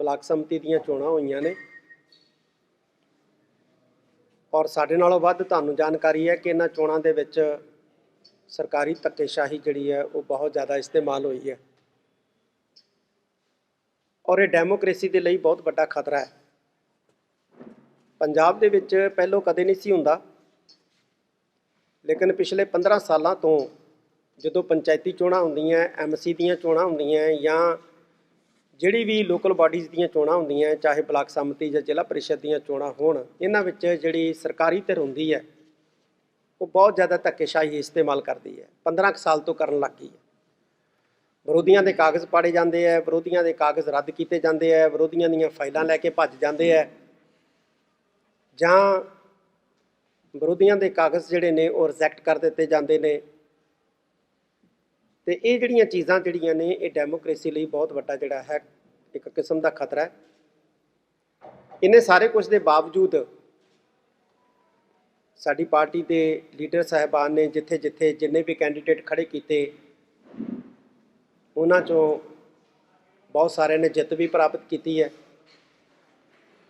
Block ਸੰਮਤੀ ਦੀਆਂ ਚੋਣਾਂ ਹੋਈਆਂ ਨੇ। ਔਰ ਸਾਡੇ ਨਾਲੋਂ ਵੱਧ ਤੁਹਾਨੂੰ ਜਾਣਕਾਰੀ ਹੈ ਕਿ ਇਹਨਾਂ ਚੋਣਾਂ ਦੇ ਵਿੱਚ ਸਰਕਾਰੀ ਧੱਕੇਸ਼ਾਹੀ ਜਿਹੜੀ ਹੈ, ਉਹ ਬਹੁਤ ਜ਼ਿਆਦਾ ਇਸਤੇਮਾਲ ਹੋਈ ਹੈ। ਔਰ ਇਹ ਡੈਮੋਕ੍ਰੇਸੀ ਦੇ ਲਈ ਬਹੁਤ ਵੱਡਾ ਖਤਰਾ ਹੈ। ਪੰਜਾਬ ਦੇ ਵਿੱਚ ਪਹਿਲੋਂ ਕਦੇ ਨਹੀਂ ਸੀ ਹੁੰਦਾ। ਲੇਕਿਨ ਪਿਛਲੇ 15 ਸਾਲਾਂ ਤੋਂ ਜਦੋਂ ਪੰਚਾਇਤੀ ਚੋਣਾਂ ਹੁੰਦੀਆਂ ਐਮਸੀ ਦੀਆਂ ਚੋਣਾਂ ਹੁੰਦੀਆਂ ਜਾਂ ਜਿਹੜੀ ਵੀ ਲੋਕਲ ਬਾਡੀਜ਼ ਦੀਆਂ ਚੋਣਾਂ ਹੁੰਦੀਆਂ, ਚਾਹੇ ਬਲਾਕ ਸੰਮਤੀ ਜਾਂ ਜ਼ਿਲ੍ਹਾ ਪਰਿਸ਼ਦ ਦੀਆਂ ਚੋਣਾਂ ਹੋਣ, ਇਹਨਾਂ ਵਿੱਚ ਜਿਹੜੀ ਸਰਕਾਰੀ ਧਿਰ ਹੁੰਦੀ ਹੈ, ਉਹ ਬਹੁਤ ਜ਼ਿਆਦਾ ਧੱਕੇਸ਼ਾਹੀ ਇਸਤੇਮਾਲ ਕਰਦੀ ਹੈ। 15 ਕੁ ਸਾਲ ਤੋਂ ਕਰਨ ਲੱਗ ਗਈ ਹੈ। ਵਿਰੋਧੀਆਂ ਦੇ ਕਾਗਜ਼ ਪਾੜੇ ਜਾਂਦੇ ਹੈ, ਵਿਰੋਧੀਆਂ ਦੇ ਕਾਗਜ਼ ਰੱਦ ਕੀਤੇ ਜਾਂਦੇ ਹੈ, ਵਿਰੋਧੀਆਂ ਦੀਆਂ ਫਾਈਲਾਂ ਲੈ ਕੇ ਭੱਜ ਜਾਂਦੇ ਹੈ। ਜਾਂ ਵਿਰੋਧੀਆਂ ਦੇ ਕਾਗਜ਼ ਜਿਹੜੇ ਨੇ, ਉਹ ਰਿਜੈਕਟ ਕਰ ਦਿੱਤੇ ਜਾਂਦੇ ਨੇ। ਤੇ ਇਹ ਜਿਹੜੀਆਂ ਚੀਜ਼ਾਂ ਜਿਹੜੀਆਂ ਨੇ, ਇਹ ਡੈਮੋਕ੍ਰੇਸੀ ਲਈ ਬਹੁਤ ਵੱਡਾ ਜਿਹੜਾ ਹੈ, ਇੱਕ ਕਿਸਮ ਦਾ ਖਤਰਾ ਹੈ। ਇਹਨੇ ਸਾਰੇ ਕੁਝ ਦੇ ਬਾਵਜੂਦ ਸਾਡੀ ਪਾਰਟੀ ਦੇ ਲੀਡਰ ਸਾਹਿਬਾਨ ਨੇ ਜਿੱਥੇ ਜਿੱਥੇ ਜਿੰਨੇ ਵੀ ਕੈਂਡੀਡੇਟ ਖੜੇ ਕੀਤੇ, ਉਹਨਾਂ ਚੋਂ ਬਹੁਤ ਸਾਰਿਆਂ ਨੇ ਜਿੱਤ ਵੀ ਪ੍ਰਾਪਤ ਕੀਤੀ ਹੈ।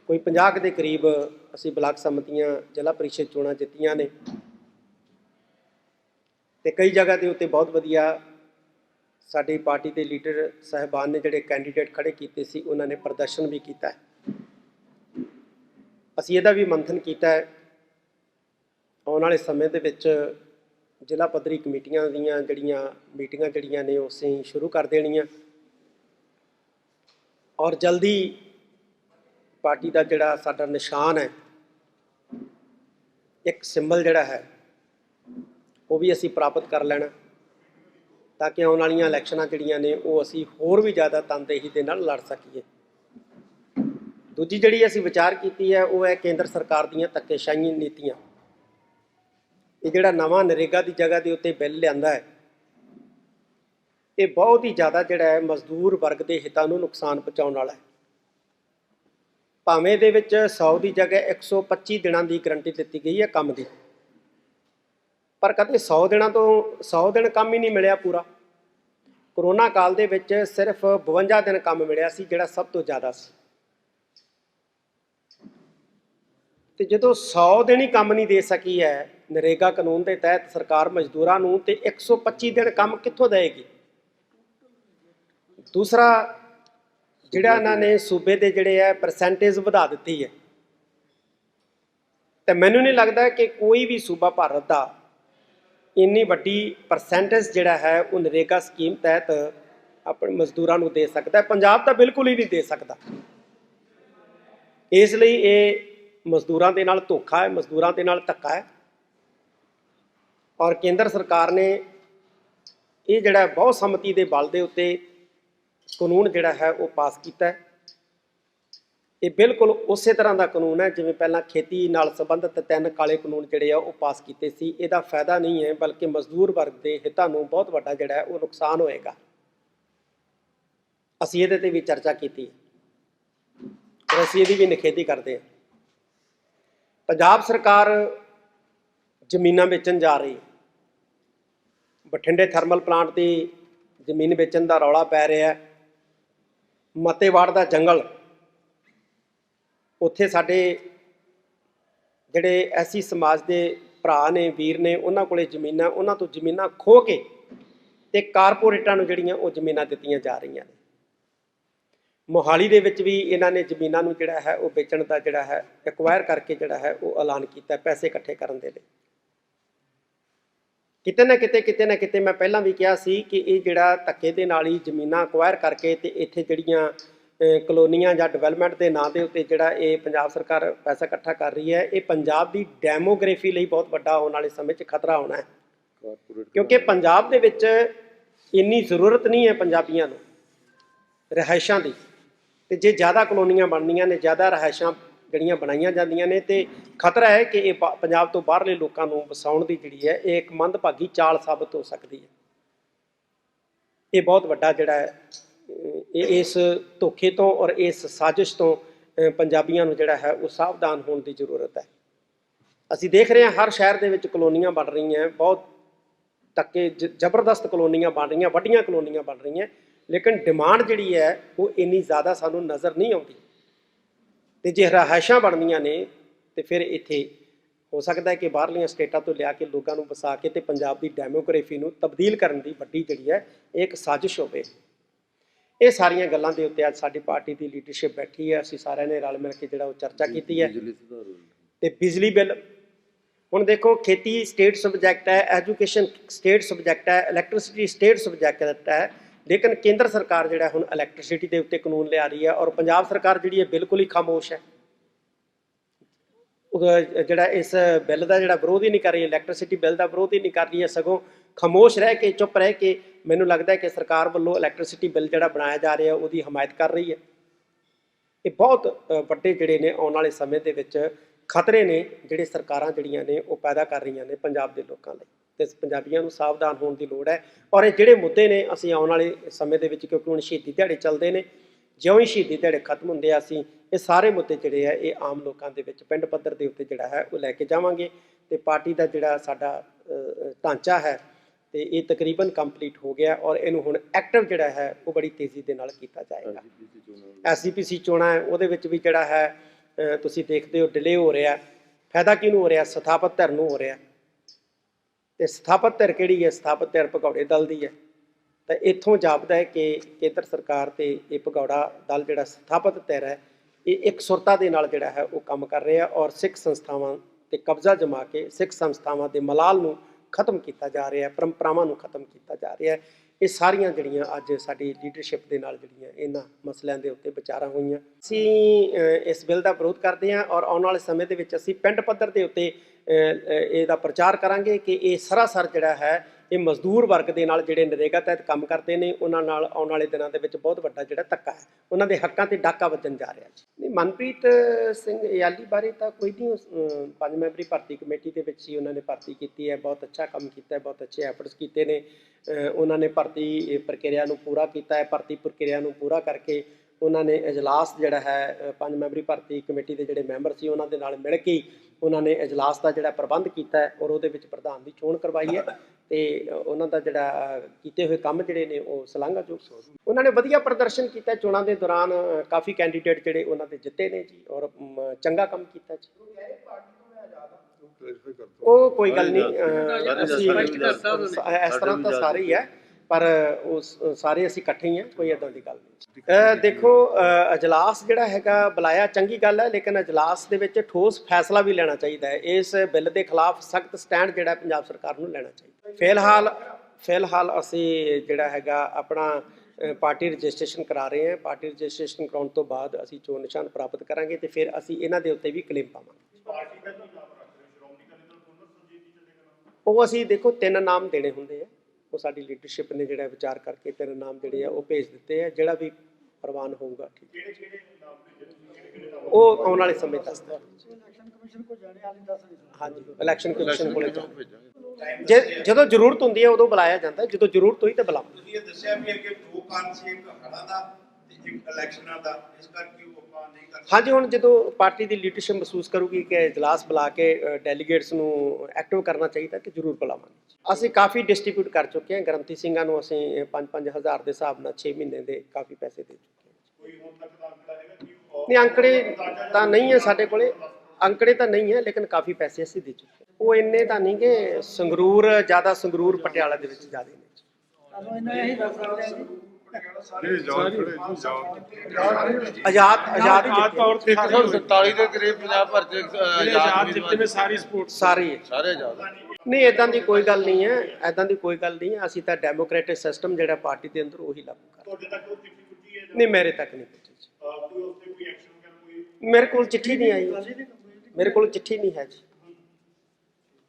ਕੋਈ 50 ਕੁ ਦੇ ਕਰੀਬ ਅਸੀਂ ਬਲਾਕ ਸੰਮਤੀਆਂ, ਜ਼ਿਲ੍ਹਾ ਪ੍ਰੀਸ਼ਦ ਚੋਣਾਂ ਜਿੱਤੀਆਂ ਨੇ। ਤੇ ਕਈ ਜਗ੍ਹਾ ਦੇ ਉੱਤੇ ਬਹੁਤ ਵਧੀਆ ਸਾਡੀ ਪਾਰਟੀ ਦੇ ਲੀਡਰ ਸਾਹਿਬਾਨ ਨੇ ਜਿਹੜੇ ਕੈਂਡੀਡੇਟ ਖੜੇ ਕੀਤੇ ਸੀ, ਉਹਨਾਂ ਨੇ ਪ੍ਰਦਰਸ਼ਨ ਵੀ ਕੀਤਾ ਹੈ। ਅਸੀਂ ਇਹਦਾ ਵੀ ਮੰਥਨ ਕੀਤਾ ਹੈ। ਆਉਣ ਵਾਲੇ ਸਮੇਂ ਦੇ ਵਿੱਚ ਜ਼ਿਲ੍ਹਾ ਪੱਧਰੀ ਕਮੇਟੀਆਂ ਦੀਆਂ ਜਿਹੜੀਆਂ ਮੀਟਿੰਗਾਂ ਜਿਹੜੀਆਂ ਨੇ, ਉਹ ਅਸੀਂ ਸ਼ੁਰੂ ਕਰ ਦੇਣੀਆਂ। ਔਰ ਜਲਦੀ ਪਾਰਟੀ ਦਾ ਜਿਹੜਾ ਸਾਡਾ ਨਿਸ਼ਾਨ ਹੈ, ਇੱਕ ਸਿੰਬਲ ਜਿਹੜਾ ਹੈ, ਉਹ ਵੀ ਅਸੀਂ ਪ੍ਰਾਪਤ ਕਰ ਲੈਣਾ। ਤਾਂ ਕਿ ਆਉਣ ਵਾਲੀਆਂ ਇਲੈਕਸ਼ਨਾਂ ਜਿਹੜੀਆਂ ਨੇ ਉਹ ਅਸੀਂ ਹੋਰ ਵੀ ਜ਼ਿਆਦਾ ਤਨਦੇਹੀ ਦੇ ਨਾਲ ਲੜ ਸਕੀਏ। ਦੂਜੀ ਜਿਹੜੀ ਅਸੀਂ ਵਿਚਾਰ ਕੀਤੀ ਹੈ, ਉਹ ਹੈ ਕੇਂਦਰ ਸਰਕਾਰ ਦੀਆਂ ਧੱਕੇਸ਼ਾਹੀ ਨੀਤੀਆਂ। ਇਹ ਜਿਹੜਾ ਨਵਾਂ ਨਰੇਗਾ ਦੀ ਜਗ੍ਹਾ ਦੇ ਉੱਤੇ ਬਿੱਲ ਲਿਆਂਦਾ ਹੈ, ਇਹ ਬਹੁਤ ਹੀ ਜ਼ਿਆਦਾ ਜਿਹੜਾ ਹੈ ਮਜ਼ਦੂਰ ਵਰਗ ਦੇ ਹਿੱਤਾਂ ਨੂੰ ਨੁਕਸਾਨ ਪਹੁੰਚਾਉਣ ਵਾਲਾ ਹੈ। ਭਾਵੇਂ ਦੇ ਵਿੱਚ 100 ਦੀ ਜਗ੍ਹਾ 125 ਦਿਨਾਂ ਦੀ ਗਰੰਟੀ ਦਿੱਤੀ ਗਈ ਹੈ ਕੰਮ ਦੀ। ਪਰ ਕਦੇ 100 ਦਿਨਾਂ ਤੋਂ 100 ਦਿਨ ਕੰਮ ਹੀ ਨਹੀਂ ਮਿਲਿਆ ਪੂਰਾ। ਕਰੋਨਾ ਕਾਲ ਦੇ ਵਿੱਚ ਸਿਰਫ 52 ਦਿਨ ਕੰਮ ਮਿਲਿਆ ਸੀ, ਜਿਹੜਾ ਸਭ ਤੋਂ ਜ਼ਿਆਦਾ ਸੀ। ਤੇ ਜਦੋਂ 100 ਦਿਨ ਹੀ ਕੰਮ ਨਹੀਂ ਦੇ ਸਕੀ ਹੈ ਨਰੇਗਾ ਕਾਨੂੰਨ ਦੇ ਤਹਿਤ ਸਰਕਾਰ ਮਜ਼ਦੂਰਾਂ ਨੂੰ, ਤੇ 125 ਦਿਨ ਕੰਮ ਕਿੱਥੋਂ ਦੇਵੇਗੀ ਦੂਸਰਾ, ਜਿਹੜਾ ਇਹਨਾਂ ਨੇ ਸੂਬੇ ਦੇ ਜਿਹੜੇ ਹੈ ਪਰਸੈਂਟੇਜ ਵਧਾ ਦਿੱਤੀ ਹੈ। ਤੇ ਮੈਨੂੰ ਨਹੀਂ ਲੱਗਦਾ ਕਿ ਕੋਈ ਵੀ ਸੂਬਾ ਭਾਰਤ ਦਾ ਇੰਨੀ ਵੱਡੀ ਪਰਸੈਂਟੇਜ ਜਿਹੜਾ ਹੈ ਉਹ ਨਰੇਗਾ ਸਕੀਮ ਤਹਿਤ ਆਪਣੇ ਮਜ਼ਦੂਰਾਂ ਨੂੰ ਦੇ ਸਕਦਾ ਹੈ। ਪੰਜਾਬ ਤਾਂ ਬਿਲਕੁਲ ਹੀ ਨਹੀਂ ਦੇ ਸਕਦਾ। ਇਸ ਲਈ ਇਹ ਮਜ਼ਦੂਰਾਂ ਦੇ ਨਾਲ ਧੋਖਾ ਹੈ, ਮਜ਼ਦੂਰਾਂ ਦੇ ਨਾਲ ਧੱਕਾ ਹੈ। ਔਰ ਕੇਂਦਰ ਸਰਕਾਰ ਨੇ ਇਹ ਜਿਹੜਾ ਬਹੁਤ ਸੰਮਤੀ ਦੇ ਬਲ ਦੇ ਉੱਤੇ ਕਾਨੂੰਨ ਜਿਹੜਾ ਹੈ, ਉਹ ਪਾਸ ਕੀਤਾ ਹੈ। ਇਹ ਬਿਲਕੁਲ ਉਸੇ ਤਰ੍ਹਾਂ ਦਾ ਕਾਨੂੰਨ ਹੈ, ਜਿਵੇਂ ਪਹਿਲਾਂ ਖੇਤੀ ਨਾਲ ਸੰਬੰਧਿਤ ਤਿੰਨ ਕਾਲੇ ਕਾਨੂੰਨ ਜਿਹੜੇ ਆ, ਉਹ ਪਾਸ ਕੀਤੇ ਸੀ। ਇਹਦਾ ਫਾਇਦਾ ਨਹੀਂ ਹੈ, ਬਲਕਿ ਮਜ਼ਦੂਰ ਵਰਗ ਦੇ ਹਿੱਤਾਂ ਨੂੰ ਬਹੁਤ ਵੱਡਾ ਜਿਹੜਾ ਹੈ, ਉਹ ਨੁਕਸਾਨ ਹੋਏਗਾ। ਅਸੀਂ ਇਹਦੇ ਤੇ ਵੀ ਚਰਚਾ ਕੀਤੀ। ਹੈ ਅਸੀਂ ਇਹਦੀ ਵੀ ਨਿਖੇਧੀ ਕਰਦੇ ਹਾਂ। ਪੰਜਾਬ ਸਰਕਾਰ ਜ਼ਮੀਨਾਂ ਵੇਚਣ ਜਾ ਰਹੀ। ਹੈ ਬਠਿੰਡੇ ਥਰਮਲ ਪਲਾਂਟ ਦੀ ਜ਼ਮੀਨ ਵੇਚਣ ਦਾ ਰੌਲਾ ਪੈ ਰਿਹਾ ਹੈ। ਮਤੇਵਾੜ ਦਾ ਜੰਗਲ ਉੱਥੇ ਸਾਡੇ ਜਿਹੜੇ ਐਸੀ ਸਮਾਜ ਦੇ ਭਰਾ ਨੇ, ਵੀਰ ਨੇ, ਉਹਨਾਂ ਕੋਲੇ ਜ਼ਮੀਨਾਂ, ਉਹਨਾਂ ਤੋਂ ਜ਼ਮੀਨਾਂ ਖੋ ਕੇ ਤੇ ਕਾਰਪੋਰੇਟਾਂ ਨੂੰ ਜਿਹੜੀਆਂ ਉਹ ਜ਼ਮੀਨਾਂ ਦਿੱਤੀਆਂ ਜਾ ਰਹੀਆਂ ਨੇ। ਮੋਹਾਲੀ ਦੇ ਵਿੱਚ ਵੀ ਇਹਨਾਂ ਨੇ ਜ਼ਮੀਨਾਂ ਨੂੰ ਜਿਹੜਾ ਹੈ, ਉਹ ਵੇਚਣ ਦਾ ਜਿਹੜਾ ਹੈ ਐਕਵਾਇਰ ਕਰਕੇ ਜਿਹੜਾ ਹੈ, ਉਹ ਐਲਾਨ ਕੀਤਾ, ਪੈਸੇ ਇਕੱਠੇ ਕਰਨ ਦੇ ਲਈ। ਕਿਤੇ ਨਾ ਕਿਤੇ ਕਿਤੇ ਨਾ ਕਿਤੇ ਮੈਂ ਪਹਿਲਾਂ ਵੀ ਕਿਹਾ ਸੀ ਕਿ ਇਹ ਜਿਹੜਾ ਧੱਕੇ ਦੇ ਨਾਲ ਹੀ ਜ਼ਮੀਨਾਂ ਅਕਵਾਇਰ ਕਰਕੇ ਤੇ ਇੱਥੇ ਜਿਹੜੀਆਂ ਕਲੋਨੀਆਂ ਜਾਂ ਡਿਵੈਲਪਮੈਂਟ ਦੇ ਨਾਂ ਦੇ ਉੱਤੇ ਜਿਹੜਾ ਇਹ ਪੰਜਾਬ ਸਰਕਾਰ ਪੈਸਾ ਇਕੱਠਾ ਕਰ ਰਹੀ ਹੈ ਇਹ ਪੰਜਾਬ ਦੀ ਡੈਮੋਗ੍ਰਾਫੀ ਲਈ ਬਹੁਤ ਵੱਡਾ ਆਉਣ ਵਾਲੇ ਸਮੇਂ 'ਚ ਖਤਰਾ ਹੋਣਾ ਹੈ। ਕਿਉਂਕਿ ਪੰਜਾਬ ਦੇ ਵਿੱਚ ਇੰਨੀ ਜ਼ਰੂਰਤ ਨਹੀਂ ਹੈ ਪੰਜਾਬੀਆਂ ਨੂੰ ਰਿਹਾਇਸ਼ਾਂ ਦੀ। ਤੇ ਜੇ ਜ਼ਿਆਦਾ ਕਲੋਨੀਆਂ ਬਣਨੀਆਂ ਨੇ ਜ਼ਿਆਦਾ ਰਿਹਾਇਸ਼ਾਂ ਜਿਹੜੀਆਂ ਬਣਾਈਆਂ ਜਾਂਦੀਆਂ ਨੇ ਤੇ ਖਤਰਾ ਹੈ ਕਿ ਇਹ ਪੰਜਾਬ ਤੋਂ ਬਾਹਰਲੇ ਲੋਕਾਂ ਨੂੰ ਵਸਾਉਣ ਦੀ ਜਿਹੜੀ ਹੈ ਇਹ ਇੱਕ ਮੰਦਭਾਗੀ ਚਾਲ ਸਾਬਤ ਹੋ ਸਕਦੀ ਹੈ। ਇਹ ਬਹੁਤ ਵੱਡਾ ਜਿਹੜਾ ਹੈ ਇਸ ਧੋਖੇ ਤੋਂ ਔਰ ਇਸ ਸਾਜ਼ਿਸ਼ ਤੋਂ ਪੰਜਾਬੀਆਂ ਨੂੰ ਜਿਹੜਾ ਹੈ ਉਹ ਸਾਵਧਾਨ ਹੋਣ ਦੀ ਜ਼ਰੂਰਤ ਹੈ। ਅਸੀਂ ਦੇਖ ਰਹੇ ਹਾਂ ਹਰ ਸ਼ਹਿਰ ਦੇ ਵਿੱਚ ਕਲੋਨੀਆਂ ਬਣ ਰਹੀਆਂ ਬਹੁਤ ਧੱਕੇ ਜ- ਜ਼ਬਰਦਸਤ ਕਲੋਨੀਆਂ ਬਣ ਰਹੀਆਂ, ਵੱਡੀਆਂ ਕਲੋਨੀਆਂ ਬਣ ਰਹੀਆਂ ਲੇਕਿਨ ਡਿਮਾਂਡ ਜਿਹੜੀ ਹੈ ਉਹ ਇੰਨੀ ਜ਼ਿਆਦਾ ਸਾਨੂੰ ਨਜ਼ਰ ਨਹੀਂ ਆਉਂਦੀ। ਤੇ ਜੇ ਰਹਾਇਸ਼ਾਂ ਬਣਦੀਆਂ ਨੇ, ਤੇ ਫਿਰ ਇੱਥੇ ਹੋ ਸਕਦਾ ਹੈ ਕਿ ਬਾਹਰਲੀਆਂ ਸਟੇਟਾਂ ਤੋਂ ਲਿਆ ਕੇ ਲੋਕਾਂ ਨੂੰ ਵਸਾ ਕੇ ਤੇ ਪੰਜਾਬ ਦੀ ਡੈਮੋਗ੍ਰਾਫੀ ਨੂੰ ਤਬਦੀਲ ਕਰਨ ਦੀ ਵੱਡੀ ਜਿਹੜੀ ਹੈ, ਇਹ ਇੱਕ ਸਾਜ਼ਿਸ਼ ਹੋਵੇ। ਇਹ ਸਾਰੀਆਂ ਗੱਲਾਂ ਦੇ ਉੱਤੇ ਅੱਜ ਸਾਡੀ ਪਾਰਟੀ ਦੀ ਲੀਡਰਸ਼ਿਪ ਬੈਠੀ ਹੈ ਅਸੀਂ ਸਾਰਿਆਂ ਨੇ ਰਲ ਮਿਲ ਕੇ ਜਿਹੜਾ ਉਹ ਚਰਚਾ ਕੀਤੀ ਹੈ। ਤੇ ਬਿਜਲੀ ਬਿੱਲ ਹੁਣ ਦੇਖੋ ਖੇਤੀ ਸਟੇਟ ਸਬਜੈਕਟ ਹੈ ਐਜੂਕੇਸ਼ਨ ਸਟੇਟ ਸਬਜੈਕਟ ਹੈ ਇਲੈਕਟ੍ਰਿਸਿਟੀ ਸਟੇਟ ਸਬਜੈਕਟ ਹੈ ਲੇਕਿਨ ਕੇਂਦਰ ਸਰਕਾਰ ਜਿਹੜਾ ਹੁਣ ਇਲੈਕਟ੍ਰਿਸਿਟੀ ਦੇ ਉੱਤੇ ਕਾਨੂੰਨ ਲਿਆ ਰਹੀ ਹੈ ਔਰ ਪੰਜਾਬ ਸਰਕਾਰ ਜਿਹੜੀ ਹੈ ਬਿਲਕੁਲ ਹੀ ਖਾਮੋਸ਼ ਹੈ। ਜਿਹੜਾ ਇਸ ਬਿੱਲ ਦਾ ਜਿਹੜਾ ਵਿਰੋਧ ਹੀ ਨਹੀਂ ਕਰ ਰਹੀ ਇਲੈਕਟ੍ਰਿਸਿਟੀ ਬਿੱਲ ਦਾ ਵਿਰੋਧ ਹੀ ਨਹੀਂ ਕਰ ਰਹੀ ਹੈ ਸਗੋਂ ਖਾਮੋਸ਼ ਰਹਿ ਕੇ, ਚੁੱਪ ਰਹਿ ਕੇ ਮੈਨੂੰ ਲੱਗਦਾ ਹੈ ਕਿ ਸਰਕਾਰ ਵੱਲੋਂ ਇਲੈਕਟ੍ਰਿਸਿਟੀ ਬਿੱਲ ਜਿਹੜਾ ਬਣਾਇਆ ਜਾ ਰਿਹਾ, ਉਹਦੀ ਹਮਾਇਤ ਕਰ ਰਹੀ ਹੈ। ਇਹ ਬਹੁਤ ਵੱਡੇ ਜਿਹੜੇ ਨੇ ਆਉਣ ਵਾਲੇ ਸਮੇਂ ਦੇ ਵਿੱਚ ਖਤਰੇ ਨੇ, ਜਿਹੜੇ ਸਰਕਾਰਾਂ ਜਿਹੜੀਆਂ ਨੇ, ਉਹ ਪੈਦਾ ਕਰ ਰਹੀਆਂ ਨੇ ਪੰਜਾਬ ਦੇ ਲੋਕਾਂ ਲਈ। ਤੇ ਪੰਜਾਬੀਆਂ ਨੂੰ ਸਾਵਧਾਨ ਹੋਣ ਦੀ ਲੋੜ ਹੈ। ਔਰ ਇਹ ਜਿਹੜੇ ਮੁੱਦੇ ਨੇ, ਅਸੀਂ ਆਉਣ ਵਾਲੇ ਸਮੇਂ ਦੇ ਵਿੱਚ, ਕਿਉਂਕਿ ਹੁਣ ਸ਼ਹੀਦੀ ਦਿਹਾੜੇ ਚੱਲਦੇ ਨੇ, ਜਿਉਂ ਹੀ ਸ਼ਹੀਦੀ ਦਿਹਾੜੇ ਖਤਮ ਹੁੰਦੇ ਆ, ਅਸੀਂ ਇਹ ਸਾਰੇ ਮੁੱਦੇ ਜਿਹੜੇ ਆ, ਇਹ ਆਮ ਲੋਕਾਂ ਦੇ ਵਿੱਚ ਪਿੰਡ ਪੱਧਰ ਦੇ ਉੱਤੇ ਜਿਹੜਾ ਹੈ, ਉਹ ਲੈ ਕੇ ਜਾਵਾਂਗੇ। ਤੇ ਪਾਰਟੀ ਦਾ ਜਿਹੜਾ ਸਾਡਾ ਢਾਂਚਾ ਹੈ ਤੇ ਇਹ ਤਕਰੀਬਨ ਕੰਪਲੀਟ ਹੋ ਗਿਆ ਔਰ ਇਹਨੂੰ ਹੁਣ ਐਕਟਿਵ ਜਿਹੜਾ ਹੈ ਉਹ ਬੜੀ ਤੇਜ਼ੀ ਦੇ ਨਾਲ ਕੀਤਾ ਜਾਏਗਾ। ਐਸਜੀਪੀਸੀ ਚੋਣਾਂ ਹੈ ਉਹਦੇ ਵਿੱਚ ਵੀ ਜਿਹੜਾ ਹੈ ਤੁਸੀਂ ਦੇਖਦੇ ਹੋ ਡਿਲੇ ਹੋ ਰਿਹਾ। ਫਾਇਦਾ ਕਿਹਨੂੰ ਹੋ ਰਿਹਾ? ਸਥਾਪਤ ਧਿਰ ਨੂੰ ਹੋ ਰਿਹਾ। ਤੇ ਸਥਾਪਤ ਧਿਰ ਕਿਹੜੀ ਹੈ? ਸਥਾਪਤ ਧਿਰ ਭਗੌੜੇ ਦਲ ਦੀ ਹੈ। ਤਾਂ ਇੱਥੋਂ ਜਾਪਦਾ ਹੈ ਕਿ ਕੇਂਦਰ ਸਰਕਾਰ ਤੇ ਇਹ ਭਗੌੜਾ ਦਲ ਜਿਹੜਾ ਸਥਾਪਤ ਧਿਰ ਹੈ ਇਹ ਇੱਕ ਸੁਰਤਾ ਦੇ ਨਾਲ ਜਿਹੜਾ ਹੈ ਉਹ ਕੰਮ ਕਰ ਰਿਹਾ ਔਰ ਸਿੱਖ ਸੰਸਥਾਵਾਂ ਤੇ ਕਬਜ਼ਾ ਜਮਾ ਕੇ ਸਿੱਖ ਸੰਸਥਾਵਾਂ ਦੇ ਮਲਾਲ ਨੂੰ ਖਤਮ ਕੀਤਾ ਜਾ ਰਿਹਾ ਹੈ, ਪਰੰਪਰਾਵਾਂ ਨੂੰ ਖਤਮ ਕੀਤਾ ਜਾ ਰਿਹਾ ਹੈ। ਇਹ ਸਾਰੀਆਂ ਜਿਹੜੀਆਂ ਅੱਜ ਸਾਡੀ ਲੀਡਰਸ਼ਿਪ ਦੇ ਨਾਲ ਜਿਹੜੀਆਂ ਇਹਨਾਂ ਮਸਲਿਆਂ ਦੇ ਉੱਤੇ ਵਿਚਾਰਾਂ ਹੋਈਆਂ। ਅਸੀਂ ਇਸ ਬਿੱਲ ਦਾ ਵਿਰੋਧ ਕਰਦੇ ਹਾਂ ਔਰ ਆਉਣ ਵਾਲੇ ਸਮੇਂ ਦੇ ਵਿੱਚ ਅਸੀਂ ਪਿੰਡ ਪੱਧਰ ਦੇ ਉੱਤੇ ਇਹਦਾ ਪ੍ਰਚਾਰ ਕਰਾਂਗੇ ਕਿ ਇਹ ਸਰਾਸਰ ਜਿਹੜਾ ਹੈ ਇਹ ਮਜ਼ਦੂਰ ਵਰਗ ਦੇ ਨਾਲ ਜਿਹੜੇ ਨਰੇਗਾ ਤਹਿਤ ਕੰਮ ਕਰਦੇ ਨੇ ਉਹਨਾਂ ਨਾਲ ਆਉਣ ਵਾਲੇ ਦਿਨਾਂ ਦੇ ਵਿੱਚ ਬਹੁਤ ਵੱਡਾ ਜਿਹੜਾ ਧੱਕਾ ਹੈ। ਉਹਨਾਂ ਦੇ ਹੱਕਾਂ ਤੇ ਡਾਕਾ ਵੱਜਣ ਜਾ ਰਿਹਾ ਜੀ। ਨਹੀਂ ਮਨਪ੍ਰੀਤ ਸਿੰਘ ਯਾਲੀ ਬਾਰੇ ਤਾਂ ਕੋਈ ਨਹੀਂ ਉਸ, ਪੰਜ ਮੈਂਬਰੀ ਭਰਤੀ ਕਮੇਟੀ ਦੇ ਵਿੱਚ ਹੀ ਉਹਨਾਂ ਨੇ ਭਰਤੀ ਕੀਤੀ ਹੈ। ਬਹੁਤ ਅੱਛਾ ਕੰਮ ਕੀਤਾ ਹੈ ਬਹੁਤ ਅੱਛੇ ਐਫਰਟਸ ਕੀਤੇ ਨੇ। ਉਹਨਾਂ ਨੇ ਭਰਤੀ ਪ੍ਰਕਿਰਿਆ ਨੂੰ ਪੂਰਾ ਕੀਤਾ ਹੈ ਭਰਤੀ ਪ੍ਰਕਿਰਿਆ ਨੂੰ ਪੂਰਾ ਕਰਕੇ ਉਹਨਾਂ ਨੇ ਇਜਲਾਸ ਜਿਹੜਾ ਹੈ ਪੰਜ ਮੈਂਬਰੀ ਭਰਤੀ ਕਮੇਟੀ ਦੇ ਜਿਹੜੇ ਮੈਂਬਰ ਸੀ ਉਹਨਾਂ ਦੇ ਨਾਲ ਮਿਲ ਕੇ ਉਹਨਾਂ ਨੇ ਇਜਲਾਸ ਦਾ ਜਿਹੜਾ ਪ੍ਰਬੰਧ ਕੀਤਾ ਹੈ ਔਰ ਉਹਦੇ ਵਿੱਚ ਪ੍ਰਧਾਨ ਦੀ ਚੋਣ ਕਰਵਾਈ ਹੈ। ਤੇ ਉਹਨਾਂ ਦਾ ਜਿਹੜਾ ਕੀਤੇ ਹੋਏ ਕੰਮ ਜਿਹੜੇ ਨੇ ਉਹ ਸ਼ਲਾਘਾਯੋਗ ਉਹਨਾਂ ਨੇ ਵਧੀਆ ਪ੍ਰਦਰਸ਼ਨ ਕੀਤਾ ਚੋਣਾਂ ਦੇ ਦੌਰਾਨ। ਕਾਫੀ ਕੈਂਡੀਡੇਟ ਜਿਹੜੇ ਉਹਨਾਂ ਦੇ ਜਿੱਤੇ ਨੇ ਜੀ ਔਰ ਚੰਗਾ ਕੰਮ ਕੀਤਾ ਜੀ। ਉਹ ਕੋਈ ਗੱਲ ਨਹੀਂ ਅਸੀਂ ਇਸ ਤਰ੍ਹਾਂ ਤਾਂ ਸਾਰੇ ਹੀ ਹੈ। ਪਰ ਉਹ ਸ- ਸਾਰੇ ਅਸੀਂ ਇਕੱਠੇ ਹੀ ਹਾਂ ਕੋਈ ਏਦਾਂ ਦੀ ਗੱਲ ਨਹੀਂ। ਦੇਖੋ ਅਜਲਾਸ ਜਿਹੜਾ ਹੈਗਾ ਬੁਲਾਇਆ ਚੰਗੀ ਗੱਲ ਹੈ ਲੇਕਿਨ ਅਜਲਾਸ ਦੇ ਵਿੱਚ ਠੋਸ ਫੈਸਲਾ ਵੀ ਲੈਣਾ ਚਾਹੀਦਾ ਹੈ। ਇਸ ਬਿੱਲ ਦੇ ਖਿਲਾਫ ਸਖਤ ਸਟੈਂਡ ਜਿਹੜਾ ਪੰਜਾਬ ਸਰਕਾਰ ਨੂੰ ਲੈਣਾ ਚਾਹੀਦਾ ਫਿਲਹਾਲ ਫਿਲਹਾਲ ਅਸੀਂ ਜਿਹੜਾ ਹੈਗਾ ਆਪਣਾ ਪਾਰਟੀ ਰਜਿਸਟ੍ਰੇਸ਼ਨ ਕਰਾ ਰਹੇ ਹਾਂ। ਪਾਰਟੀ ਰਜਿਸਟ੍ਰੇਸ਼ਨ ਕਰਾਉਣ ਤੋਂ ਬਾਅਦ ਅਸੀਂ ਚੋਣ ਨਿਸ਼ਾਨ ਪ੍ਰਾਪਤ ਕਰਾਂਗੇ ਤੇ ਫਿਰ ਅਸੀਂ ਇਹਨਾਂ ਦੇ ਉੱਤੇ ਵੀ ਕਲੇਮ ਪਾਵਾਂਗੇ। ਉਹ ਅਸੀਂ ਦੇਖੋ ਤਿੰਨ ਨਾਮ ਦੇਣੇ ਹੁੰਦੇ ਆ। ਉਹ ਸਾਡੀ ਲੀਡਰਸ਼ਿਪ ਨੇ ਜਿਹੜਾ ਵਿਚਾਰ ਕਰਕੇ ਤਿੰਨ ਨਾਮ ਜਿਹੜੇ ਆ, ਉਹ ਭੇਜ ਦਿੱਤੇ ਆ, ਜਿਹੜਾ ਵੀ ਪ੍ਰਵਾਨ ਹੋਊਗਾ, ਠੀਕ ਉਹ ਆਉਣ ਵਾਲੇ ਸਮੇਂ ਦੱਸਦਾ ਹਾਂਜੀ ਇਲੈਕਸ਼ਨ ਕਮਿਸ਼ਨ ਕੋਲੇ ਜਾਣਾ। ਜਦੋਂ ਜ਼ਰੂਰਤ ਹੁੰਦੀ ਹੈ, ਉਦੋਂ ਬੁਲਾਇਆ ਜਾਂਦਾ ਜਦੋਂ ਜ਼ਰੂਰਤ ਹੋਈ ਤਾਂ ਬੁਲਾਓ। ਤੁਸੀਂ ਇਹ ਦੱਸਿਆ ਵੀ ਅੱਗੇ ਦੋ ਕਾਰਨ ਇੱਕ ਹੜ੍ਹਾਂ ਦਾ ਇਲੈਕਸ਼ਨਾਂ ਦਾ ਇਸ ਕਰਕੇ ਉਹ ਆਪਾਂ ਨਹੀਂ ਕਰ ਹਾਂਜੀ ਹੁਣ ਜਦੋਂ ਪਾਰਟੀ ਦੀ ਲੀਡਰਸ਼ਿਪ ਮਹਿਸੂਸ ਕਰੂਗੀ ਕਿ ਇਜਲਾਸ ਬੁਲਾ ਕੇ ਡੈਲੀਗੇਟਸ ਨੂੰ ਐਕਟਿਵ ਕਰਨਾ ਚਾਹੀਦਾ ਤੇ ਜ਼ਰੂਰ ਬੁਲਾਵਾਂਗੇ? ਅਸੀਂ ਕਾਫੀ ਡਿਸਟ੍ਰੀਬਿਊਟ ਕਰ ਚੁੱਕੇ ਹਾਂ। ਗ੍ਰੰਥੀ ਸਿੰਘਾਂ ਨੂੰ ਅਸੀਂ 5-5000 ਦੇ ਹਿਸਾਬ ਨਾਲ 6 ਮਹੀਨੇ ਦੇ ਕਾਫੀ ਪੈਸੇ ਦੇ ਚੁੱਕੇ ਹਾਂ। ਕੋਈ ਹੁਣ ਤੱਕ ਦਾ ਅੰਕੜਾ ਹੈਗਾ ਕਿ ਉਹ ਨਹੀਂ ਅੰਕੜੇ ਤਾਂ ਨਹੀਂ ਹੈ ਸਾਡੇ ਕੋਲੇ। ਅੰਕੜੇ ਤਾਂ ਨਹੀਂ ਹੈ ਲੇਕਿਨ ਕਾਫੀ ਪੈਸੇ ਅਸੀਂ ਦੇ ਚੁੱਕੇ। ਉਹ ਇੰਨੇ ਤਾਂ ਨਹੀਂ ਕਿ ਸੰਗਰੂਰ ਜ਼ਿਆਦਾ ਸੰਗਰੂਰ ਪਟਿਆਲਾ ਦੇ ਵਿੱਚ ਜ਼ਿਆਦਾ ਨੇ। ਆਜ਼ਾਦ ਆਜ਼ਾਦ ਹੀ ਜਿੱਤੇ। ਤੌਰ ਤੇ 147 ਦੇ ਕਰੀਬ ਪੰਜਾਬ ਭਰ ਚ ਆਜ਼ਾਦ ਜਿੱਤੇ ਨੇ ਉਮੀਦਵਾਰ ਸਾਰੀ ਸਪੋਰਟਸ ਸਾਰੇ। ਹੀ। ਸਾਰੇ ਆਜ਼ਾਦ। ਨਹੀਂ ਇਦਾਂ ਦੀ ਕੋਈ ਗੱਲ ਨਹੀਂ ਹੈ ਇਦਾਂ ਦੀ ਕੋਈ ਗੱਲ ਨਹੀਂ ਹੈ। ਅਸੀਂ ਤਾਂ ਡੈਮੋਕ੍ਰੈਟਿਕ ਸਿਸਟਮ ਜਿਹੜਾ ਪਾਰਟੀ ਦੇ ਅੰਦਰ ਉਹੀ ਲਾਗੂ ਕਰ ਤੁਹਾਡੇ ਤੱਕ ਉਹ ਚਿੱਠੀ ਪੁੱਜੀ ਹੈ ਨਹੀਂ ਮੇਰੇ ਤੱਕ ਨਹੀਂ ਪਹੁੰਚੀ ਜੀ। ਅਹ ਕੋਈ ਉਸ ਤੇ ਕੋਈ ਐਕਸ਼ਨ ਵਗੈਰਾ ਕੋਈ ਮੇਰੇ ਕੋਲ ਚਿੱਠੀ ਨਹੀਂ ਆਈ। ਮੇਰੇ ਕੋਲ ਚਿੱਠੀ ਨਹੀਂ ਹੈ ਜੀ।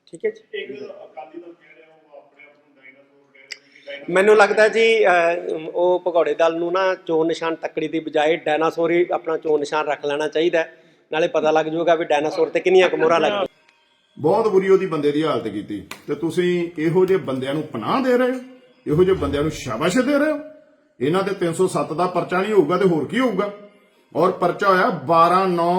ਠੀਕ ਹੈ ਜੀ? ਇੱਕ ਅਕਾਲੀ ਦਲ ਕਹਿ ਰਿਹਾ ਉਹ ਆਪਣੇ ਆਪ ਨੂੰ ਡਾਇਨਾਸੌਰ ਕਹਿ ਰਿਹਾ ਕਿ ਡਾਇਨਾਸੌਰ ਮੈਨੂੰ ਲੱਗਦਾ ਜੀ ਉਹ ਭਗੌੜੇ ਦਲ ਨੂੰ ਨਾ ਚੋਣ ਨਿਸ਼ਾਨ ਤੱਕੜੀ ਦੀ ਬਜਾਏ ਡਾਇਨਾਸੌਰ ਹੀ ਆਪਣਾ ਚੋਣ ਨਿਸ਼ਾਨ ਰੱਖ ਲੈਣਾ ਚਾਹੀਦਾ ਨਾਲੇ ਪਤਾ ਲੱਗ ਜਾਊਗਾ ਵੀ ਡਾਇਨਾਸੌਰ ਤੇ ਕਿੰਨੀਆਂ ਕੁ ਲੱਗਦੀਆਂ। ਬਹੁਤ ਬੁਰੀ ਉਹਦੀ ਬੰਦੇ ਦੀ ਹਾਲਤ ਕੀਤੀ। ਤੇ ਤੁਸੀਂ ਇਹੋ ਜਿਹੇ ਬੰਦਿਆਂ ਨੂੰ ਪਨਾਹ ਦੇ ਰਹੇ ਹੋ? ਇਹੋ ਜਿਹੇ ਬੰਦਿਆਂ ਨੂੰ ਸ਼ਾਬਾਸ਼ ਦੇ ਰਹੇ ਹੋ? ਇਹਨਾਂ ਤੇ 307 ਦਾ ਪਰਚਾ ਨਹੀਂ ਹੋਊਗਾ ਤੇ ਹੋਰ ਕੀ ਹੋਊਗਾ? ਔਰ ਪਰਚਾ ਹੋਇਆ 12 9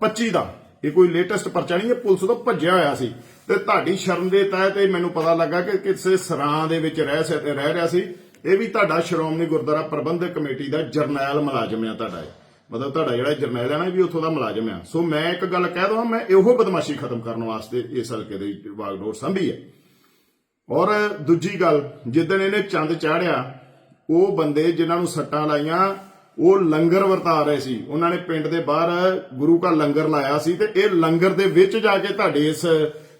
25 ਦਾ। ਇਹ ਕੋਈ ਲੇਟੈਸਟ ਪਰਚਾ ਨਹੀਂ, ਇਹ ਪੁਲਿਸ ਤੋਂ ਭੱਜਿਆ ਹੋਇਆ ਸੀ। ਤੇ ਤੁਹਾਡੀ ਸ਼ਰਮ ਦੇ ਤਹਿਤ ਇਹ ਮੈਨੂੰ ਪਤਾ ਲੱਗਾ ਕਿ ਕਿਸੇ ਸਰਾਂ ਦੇ ਵਿੱਚ ਰਹਿ ਸ- ਰਹਿ ਰਿਹਾ ਸੀ। ਇਹ ਵੀ ਤੁਹਾਡਾ ਸ਼੍ਰੋਮਣੀ ਗੁਰਦੁਆਰਾ ਪ੍ਰਬੰਧਕ ਕਮੇਟੀ ਦਾ ਜਰਨੈਲ ਮੁਲਾਜ਼ਮ ਆ ਤੁਹਾਡਾ ਇਹ। ਮਤਲਬ ਤੁਹਾਡਾ ਜਿਹੜਾ ਜਰਨੈਲ ਹੈ ਨਾ ਵੀ ਉੱਥੋਂ ਦਾ ਮੁਲਾਜ਼ਮ ਆ। ਸੋ ਮੈਂ ਇੱਕ ਗੱਲ ਕਹਿ ਦਵਾਂ, ਮੈਂ ਇਹੋ ਬਦਮਾਸ਼ੀ ਖਤਮ ਕਰਨ ਵਾਸਤੇ ਇਸ ਹਲਕੇ ਦੇ ਵਾਗਡੋਰ ਸੰਭੀ ਹੈ। ਔਰ ਦੂਜੀ ਗੱਲ ਜਿੱਦਣ ਇਹਨੇ ਚੰਦ ਚਾੜਿਆ, ਉਹ ਬੰਦੇ ਜਿਨ੍ਹਾਂ ਨੂੰ ਸੱਟਾਂ ਲਾਈਆਂ, ਉਹ ਲੰਗਰ ਵਰਤਾ ਰਹੇ ਸੀ। ਉਹਨਾਂ ਨੇ ਪਿੰਡ ਦੇ ਬਾਹਰ ਗੁਰੂ ਕਾ ਲੰਗਰ ਲਾਇਆ ਸੀ ਤੇ ਇਹ ਲੰਗਰ ਦੇ ਵਿੱਚ ਜਾ ਕੇ ਤੁਹਾਡੇ ਇਸ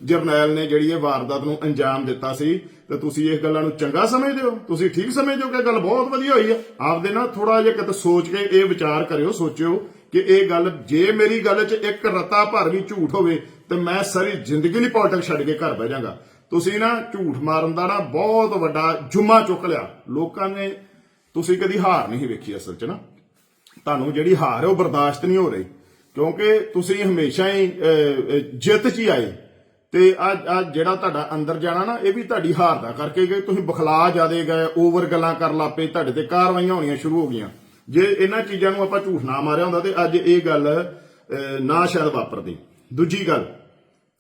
ਜਰਨੈਲ ਨੇ ਜਿਹੜੀ ਇਹ ਵਾਰਦਾਤ ਨੂੰ ਅੰਜਾਮ ਦਿੱਤਾ ਸੀ, ਤੇ ਤੁਸੀਂ ਇਸ ਗੱਲਾਂ ਨੂੰ ਚੰਗਾ ਸਮਝਦੇ ਹੋ? ਤੁਸੀਂ ਠੀਕ ਸਮਝਦੇ ਹੋ ਕਿ ਗੱਲ ਬਹੁਤ ਵਧੀਆ ਹੋਈ ਹੈ? ਆਪਦੇ ਨਾਲ ਥੋੜਾ ਜਿਹਾ ਕਿਤੇ ਸੋਚ ਕੇ ਇਹ ਵਿਚਾਰ ਕਰਿਓ, ਸੋਚਿਓ ਕਿ ਇਹ ਗੱਲ ਜੇ ਮੇਰੀ ਗੱਲ 'ਚ ਇੱਕ ਰਤਾ ਭਰ ਵੀ ਝੂਠ ਹੋਵੇ, ਤੇ ਮੈਂ ਸਾਰੀ ਜ਼ਿੰਦਗੀ ਲਈ ਪੋਲਿਟਿਕਸ ਛੱਡ ਕੇ ਘਰ ਬਹਿ ਜਾਗਾ। ਤੁਸੀਂ ਨਾ ਝੂਠ ਮਾਰਨ ਦਾ ਨਾ ਬਹੁਤ ਵੱਡਾ ਜੁਮਾ ਚੁੱਕ ਲਿਆ। ਲੋਕਾਂ ਨੇ ਤੁਸੀਂ ਕਦੀ ਹਾਰ ਨਹੀਂ ਵੇਖੀ ਅਸਲ 'ਚ ਨਾ। ਤੁਹਾਨੂੰ ਜਿਹੜੀ ਹਾਰ ਹੈ ਉਹ ਬਰਦਾਸ਼ਤ ਨਹੀਂ ਹੋ ਰਹੀ, ਕਿਉਂਕਿ ਤੁਸੀਂ ਹਮੇਸ਼ਾ ਹੀ ਜਿੱਤ 'ਚ ਹੀ ਆਏ। ਤੇ ਅੱਜ ਅੱਜ ਜਿਹੜਾ ਤੁਹਾਡਾ ਅੰਦਰ ਜਾਣਾ ਨਾ, ਇਹ ਵੀ ਤੁਹਾਡੀ ਹਾਰ ਦਾ ਕਰਕੇ ਗਏ। ਤੁਸੀਂ ਬਖਲਾ ਜਾਦੇ ਗਏ ਓਵਰ ਗੱਲਾਂ ਕਰਨ ਲੱਪੇ ਤੁਹਾਡੇ ਤੇ ਕਾਰਵਾਈਆਂ ਹੋਣੀਆਂ ਸ਼ੁਰੂ ਹੋ ਗਈਆਂ। ਜੇ ਇਹਨਾਂ ਚੀਜ਼ਾਂ ਨੂੰ ਆਪਾਂ ਝੂਠ ਨਾ ਮਾਰਿਆ ਹੁੰਦਾ ਤੇ ਅੱਜ ਇਹ ਗੱਲ ਨਾ ਸ਼ਾਇਦ ਵਾਪਰਦੀ। ਦੂਜੀ ਗੱਲ,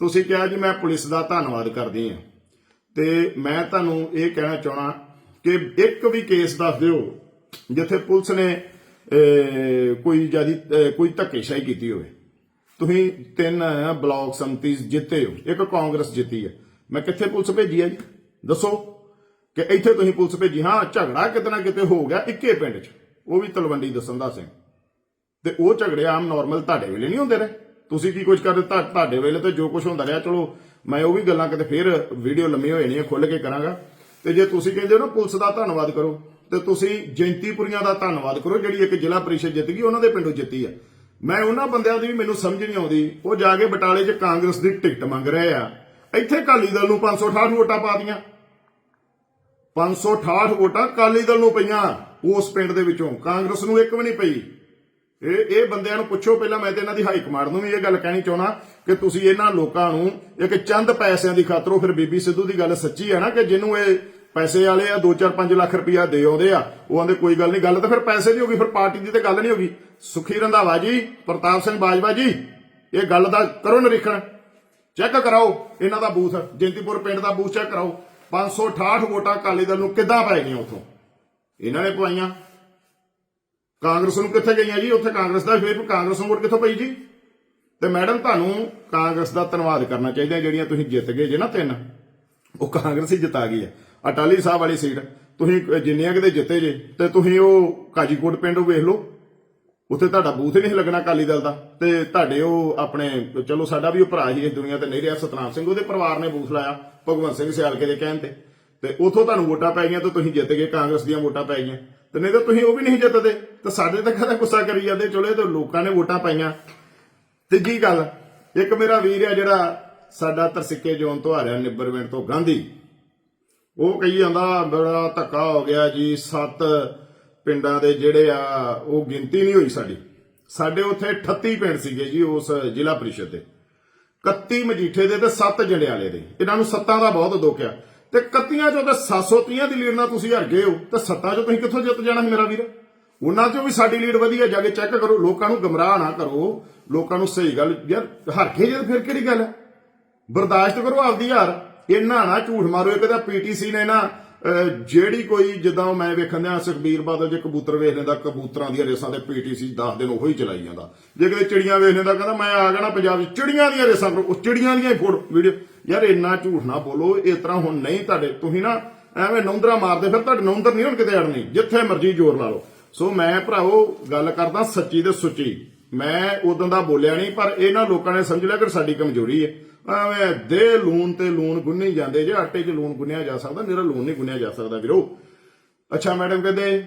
ਤੁਸੀਂ ਕਿਹਾ ਜੀ ਮੈਂ ਪੁਲਿਸ ਦਾ ਧੰਨਵਾਦ ਕਰਦੀ ਹਾਂ। ਤੇ ਮੈਂ ਤੁਹਾਨੂੰ ਇਹ ਕਹਿਣਾ ਚਾਹਣਾ ਕਿ ਇੱਕ ਵੀ ਕੇਸ ਦੱਸ ਦਿਓ, ਜਿੱਥੇ ਪੁਲਿਸ ਨੇ ਕੋਈ ਜਿਆਦੀ ਕੋਈ ਧੱਕੇਸ਼ਾਹੀ ਕੀਤੀ ਹੋਵੇ। ਤੁਸੀਂ ਤਿੰਨ ਬਲਾਕ ਸੰਮਤੀ ਜਿੱਤੇ ਹੋ। ਇੱਕ ਕਾਂਗਰਸ ਜਿੱਤੀ ਹੈ। ਮੈਂ ਕਿੱਥੇ ਪੁਲਿਸ ਭੇਜੀ ਹੈ ਜੀ? ਦੱਸੋ। ਕਿ ਇੱਥੇ ਤੁਸੀਂ ਪੁਲਿਸ ਭੇਜੀ। ਹਾਂ, ਝਗੜਾ ਕਿਤੇ ਨਾ ਕਿਤੇ ਹੋ ਗਿਆ ਇੱਕੇ ਪਿੰਡ 'ਚ। ਉਹ ਵੀ ਤਲਵੰਡੀ ਦਸੰਦਾ ਸਿੰਘ। ਤੇ ਉਹ ਝਗੜੇ ਆਮ ਨਾਰਮਲ ਤੁਹਾਡੇ ਵੇਲੇ ਨਹੀਂ ਹੁੰਦੇ ਰਹੇ। ਤੁਸੀਂ ਕੀ ਕੁਝ ਕਰਦੇ? ਤੁਹਾਡੇ ਵੇਲੇ ਤੇ ਜੋ ਕੁਝ ਹੁੰਦਾ ਰਿਹਾ। ਚਲੋ, ਮੈਂ ਉਹ ਵੀ ਗੱਲਾਂ ਕਿਤੇ ਫੇਰ ਵੀਡੀਓ ਲੰਮੀ ਹੋਏ ਨਹੀਂ ਖੁੱਲ ਕੇ ਕਰਾਂਗਾ। ਤੇ ਜੇ ਤੁਸੀਂ ਕਹਿੰਦੇ ਹੋ ਨਾ, ਪੁਲਿਸ ਦਾ ਧੰਨਵਾਦ ਕਰੋ, ਤੇ ਤੁਸੀਂ ਜੈਂਤੀਪੁਰੀਆਂ ਦਾ ਧੰਨਵਾਦ ਕਰੋ, ਜਿਹੜੀ ਇੱਕ ਜ਼ਿਲ੍ਹਾ ਪਰਿਸ਼ਦ ਜਿੱਤ ਗਈ, ਉਹਨਾਂ ਦੇ ਪਿੰਡੋਂ ਜਿੱਤੀ ਆ ਮੈਂ ਉਹਨਾਂ ਬੰਦਿਆਂ ਦੀ ਵੀ ਮੈਨੂੰ ਸਮਝ ਨਹੀਂ ਆਉਂਦੀ। ਉਹ ਜਾ ਕੇ ਬਟਾਲੇ 'ਚ ਕਾਂਗਰਸ ਦੀ ਟਿਕਟ ਮੰਗ ਰਹੇ ਆ। ਇੱਥੇ ਅਕਾਲੀ ਦਲ ਨੂੰ 568 ਵੋਟਾਂ ਪਾ ਦੀਆਂ 568 ਵੋਟਾਂ ਅਕਾਲੀ ਦਲ ਨੂੰ ਪਈਆਂ ਉਸ ਪਿੰਡ ਦੇ ਵਿੱਚੋਂ। ਕਾਂਗਰਸ ਨੂੰ ਇੱਕ ਵੀ ਨਹੀਂ ਪਈ। ਇਹ ਇਹ ਬੰਦਿਆਂ ਨੂੰ ਪੁੱਛੋ ਪਹਿਲਾਂ, ਮੈਂ ਤੇ ਇਹਨਾਂ ਦੀ ਹਾਈ ਕਮਾਂਡ ਨੂੰ ਵੀ ਇਹ ਗੱਲ ਕਹਿਣੀ ਚਾਹਣਾ ਕਿ ਤੁਸੀਂ ਇਹਨਾਂ ਲੋਕਾਂ ਨੂੰ ਇੱਕ ਚੰਦ ਪੈਸਿਆਂ ਦੀ ਖਾਤਰ ਫਿਰ ਬੀਬੀ ਸਿੱਧੂ ਦੀ ਗੱਲ ਸੱਚੀ ਹੈ ਨਾ ਕਿ ਜਿਹਨੂੰ ਇਹ ਪੈਸੇ ਵਾਲੇ ਆ 2-4-5 ਲੱਖ ਰੁਪਇਆ ਦੇ ਆਉਂਦੇ ਆ। ਉਹ ਆਂਦੇ, ਕੋਈ ਗੱਲ ਨਹੀਂ, ਗੱਲ ਤਾਂ ਫਿਰ ਪੈਸੇ ਦੀ ਹੋ ਗਈ, ਫਿਰ ਪਾਰਟੀ ਦੀ ਤੇ ਗੱਲ ਨਹੀਂ ਹੋਗੀ ਸੁਖੀ ਰੰਧਾਵਾ ਜੀ, ਪ੍ਰਤਾਪ ਸਿੰਘ ਬਾਜਵਾ ਜੀ, ਇਹ ਗੱਲ ਦਾ ਕਰੋ ਨਿਰੀਖਣ। ਚੈੱਕ ਕਰਾਓ, ਇਹਨਾਂ ਦਾ ਬੂਥ, ਜੈਂਤੀਪੁਰ ਪਿੰਡ ਦਾ ਬੂਥ ਚੈੱਕ ਕਰਾਓ। 568 ਵੋਟਾਂ ਅਕਾਲੀ ਦਲ ਨੂੰ ਕਿੱਦਾਂ ਪੈ ਗਈਆਂ ਉੱਥੋਂ? ਇਹਨਾਂ ਨੇ ਪਵਾਈਆਂ। ਕਾਂਗਰਸ ਨੂੰ ਕਿੱਥੇ ਗਈਆਂ ਜੀ? ਉੱਥੇ ਕਾਂਗਰਸ ਦਾ ਫਿਰ ਕਾਂਗਰਸ ਨੂੰ ਵੋਟ ਕਿੱਥੋਂ ਪਈ ਜੀ? ਤੇ ਮੈਡਮ, ਤੁਹਾਨੂੰ ਕਾਂਗਰਸ ਦਾ ਧੰਨਵਾਦ ਕਰਨਾ ਚਾਹੀਦਾ, ਜਿਹੜੀਆਂ ਤੁਸੀਂ ਜਿੱਤ ਗਏ ਜੇ ਨਾ ਤਿੰਨ। ਉਹ ਕਾਂਗਰਸ ਹੀ ਜਿਤਾ ਗਈ ਹੈ। ਅਟਾਲੀ ਸਾਹਿਬ ਵਾਲੀ ਸੀਟ, ਤੁਸੀਂ ਜਿੰਨੀਆਂ ਕਿਤੇ ਜਿੱਤੇ ਜੇ, ਤੇ ਤੁਸੀਂ ਉਹ ਕਾਜੀਕੋਟ ਪਿੰਡ ਵੇਖ ਲਓ। ਉੱਥੇ ਤੁਹਾਡਾ ਬੂਥ ਹੀ ਨਹੀਂ ਲੱਗਣਾ ਅਕਾਲੀ ਦਲ ਦਾ, ਤੇ ਤੁਹਾਡੇ ਉਹ ਆਪਣੇ, ਚਲੋ ਸਾਡਾ ਵੀ ਉਹ ਭਰਾ ਹੀ ਇਸ ਦੁਨੀਆ ਤੇ ਨਹੀਂ ਰਿਹਾ, ਸਤਨਾਮ ਸਿੰਘ ਉਹਦੇ ਪਰਿਵਾਰ ਨੇ ਬੂਥ ਲਾਇਆ, ਭਗਵੰਤ ਸਿੰਘ ਸਿਆਲਕੇ ਦੇ ਕਹਿਣ ਤੇ। ਤੇ ਉਥੋਂ ਤੁਹਾਨੂੰ ਵੋਟਾਂ ਪੈ ਗਈਆਂ, ਤੇ ਤੁਸੀਂ ਜਿੱਤ ਗਏ, ਕਾਂਗਰਸ ਦੀਆਂ ਵੋਟਾਂ ਪੈ ਗਈਆਂ। ਤੇ ਨਹੀਂ ਤਾਂ ਤੁਸੀਂ ਉਹ ਵੀ ਨਹੀਂ ਜਿੱਤਦੇ, ਤੇ ਸਾਡੇ ਤਾਂ ਕਦੇ ਗੁੱਸਾ ਕਰੀ ਜਾਂਦੇ, ਚਲੇ ਤੇ ਲੋਕਾਂ ਨੇ ਵੋਟਾਂ ਪਾਈਆਂ। ਤੀਜੀ ਗੱਲ, ਇੱਕ ਮੇਰਾ ਵੀਰ ਆ ਜਿਹੜਾ ਸਾਡਾ ਤਰਸਿੱਕੇ ਜੋਨ ਤੋਂ ਆ ਰਿਹਾ ਨਿੱਬਰਵਿੰਡ ਤੋਂ ਗਾਂਧੀ। ਉਹ ਕਹੀ ਜਾਂਦਾ, ਬੜਾ ਧੱਕਾ ਹੋ ਗਿਆ ਜੀ, ਸੱਤ ਪਿੰਡਾਂ ਦੇ ਜਿਹੜੇ ਆ, ਉਹ ਗਿਣਤੀ ਨਹੀਂ ਹੋਈ ਸਾਡੀ। ਸਾਡੇ ਉੱਥੇ 38 ਪਿੰਡ ਸੀਗੇ ਜੀ ਉਸ ਜ਼ਿਲ੍ਹਾ ਪ੍ਰੀਸ਼ਦ ਦੇ। 31 ਮਜੀਠੇ ਦੇ ਤੇ 7 ਜੰਡਿਆਲੇ ਦੇ। ਇਹਨਾਂ ਨੂੰ ਸੱਤਾਂ ਦਾ ਬਹੁਤ ਦੁੱਖ ਆ। ਤੇ 31 ਚੋਂ ਤੇ 730 ਦੀ ਲੀਡ ਨਾਲ ਤੁਸੀਂ ਹਰ ਗਏ ਹੋ। ਤੇ ਸੱਤਾਂ ਚੋਂ ਤੁਸੀਂ ਕਿੱਥੋਂ ਜਿੱਤ ਜਾਣਾ ਮੇਰਾ ਵੀਰ? ਉਹਨਾਂ ਚੋਂ ਵੀ ਸਾਡੀ ਲੀਡ ਵਧੀਆ, ਜਾ ਕੇ ਚੈੱਕ ਕਰੋ। ਲੋਕਾਂ ਨੂੰ ਗਮਰਾਹ ਨਾ ਕਰੋ। ਲੋਕਾਂ ਨੂੰ ਸਹੀ ਗੱਲ, ਯਾਰ, ਹਰ ਕੇ ਜੇ ਫਿਰ ਕਿਹੜੀ ਗੱਲ ਹੈ ਬਰਦਾਸ਼ਤ ਕਰੋ ਆਪਦੀ ਯਾਰ ਇਹਨਾਂ ਨਾ ਝੂਠ ਮਾਰੋ ਇੱਕ ਤਾਂ ਪੀਟੀਸੀ ਨੇ ਨਾ ਅਹ, ਜਿਹੜੀ ਕੋਈ ਜਿੱਦਾਂ ਮੈਂ ਵੇਖਣ ਦਿਆਂ ਸੁਖਬੀਰ ਬਾਦਲ ਜੇ ਕਬੂਤਰ ਵੇਖ ਲੈਂਦਾ ਕਬੂਤਰਾਂ ਦੀਆਂ ਰੇਸਾਂ ਤੇ ਪੀਟੀਸੀ 10 ਦਿਨ ਉਹੀ ਚਲਾਈ ਜਾਂਦਾ। ਜੇ ਕਿਤੇ ਚਿੜੀਆਂ ਵੇਖ ਲੈਂਦਾ ਕਹਿੰਦਾ ਮੈਂ ਆ ਜਾਣਾ ਪੰਜਾਬ 'ਚ ਚਿੜੀਆਂ ਦੀਆਂ ਰੇਸਾਂ ਕਰੋ ਉਹ ਚਿੜੀਆਂ ਦੀਆਂ ਹੀ ਫੋਟੋ ਵੀਡੀਓ। ਯਾਰ ਇੰਨਾ ਝੂਠ ਨਾ ਬੋਲੋ ਇਸ ਤਰ੍ਹਾਂ ਹੁਣ ਨਹੀਂ ਤੁਹਾਡੇ ਤੁਸੀਂ ਨਾ ਐਵੇਂ ਨੌਂਦਰਾ ਮਾਰਦੇ ਫਿਰ ਤੁਹਾਡੇ ਨੌਂਦਰ ਨਹੀਂ ਹੁਣ ਕਿਤੇ ਅੜਨੀ ਜਿੱਥੇ ਮਰਜ਼ੀ ਜ਼ੋਰ ਲਾ ਲਓ। ਸੋ ਮੈਂ ਭਰਾਵੋ ਗੱਲ ਕਰਦਾ ਸੱਚੀ ਤੇ ਸੁੱਚੀ। ਮੈਂ ਉਦੋਂ ਦਾ ਬੋਲਿਆ ਨਹੀਂ ਪਰ ਇਹਨਾਂ ਲੋਕਾਂ ਨੇ ਸਮਝ ਲਿਆ ਕਿ ਸਾਡੀ ਕਮਜ਼ੋਰੀ ਹੈ। ਐਵੇਂ ਦੇ ਲੂਣ ਤੇ ਲੂਣ ਗੁੰਨੀ ਜਾਂਦੇ, ਜੇ ਆਟੇ 'ਚ ਲੂਣ ਗੁੰਨਿਆ ਜਾ ਸਕਦਾ, ਮੇਰਾ ਲੂਣ ਨਹੀਂ ਗੁੰਨਿਆ ਜਾ ਸਕਦਾ ਵੀਰੋ। ਅੱਛਾ, ਮੈਡਮ ਕਹਿੰਦੇ,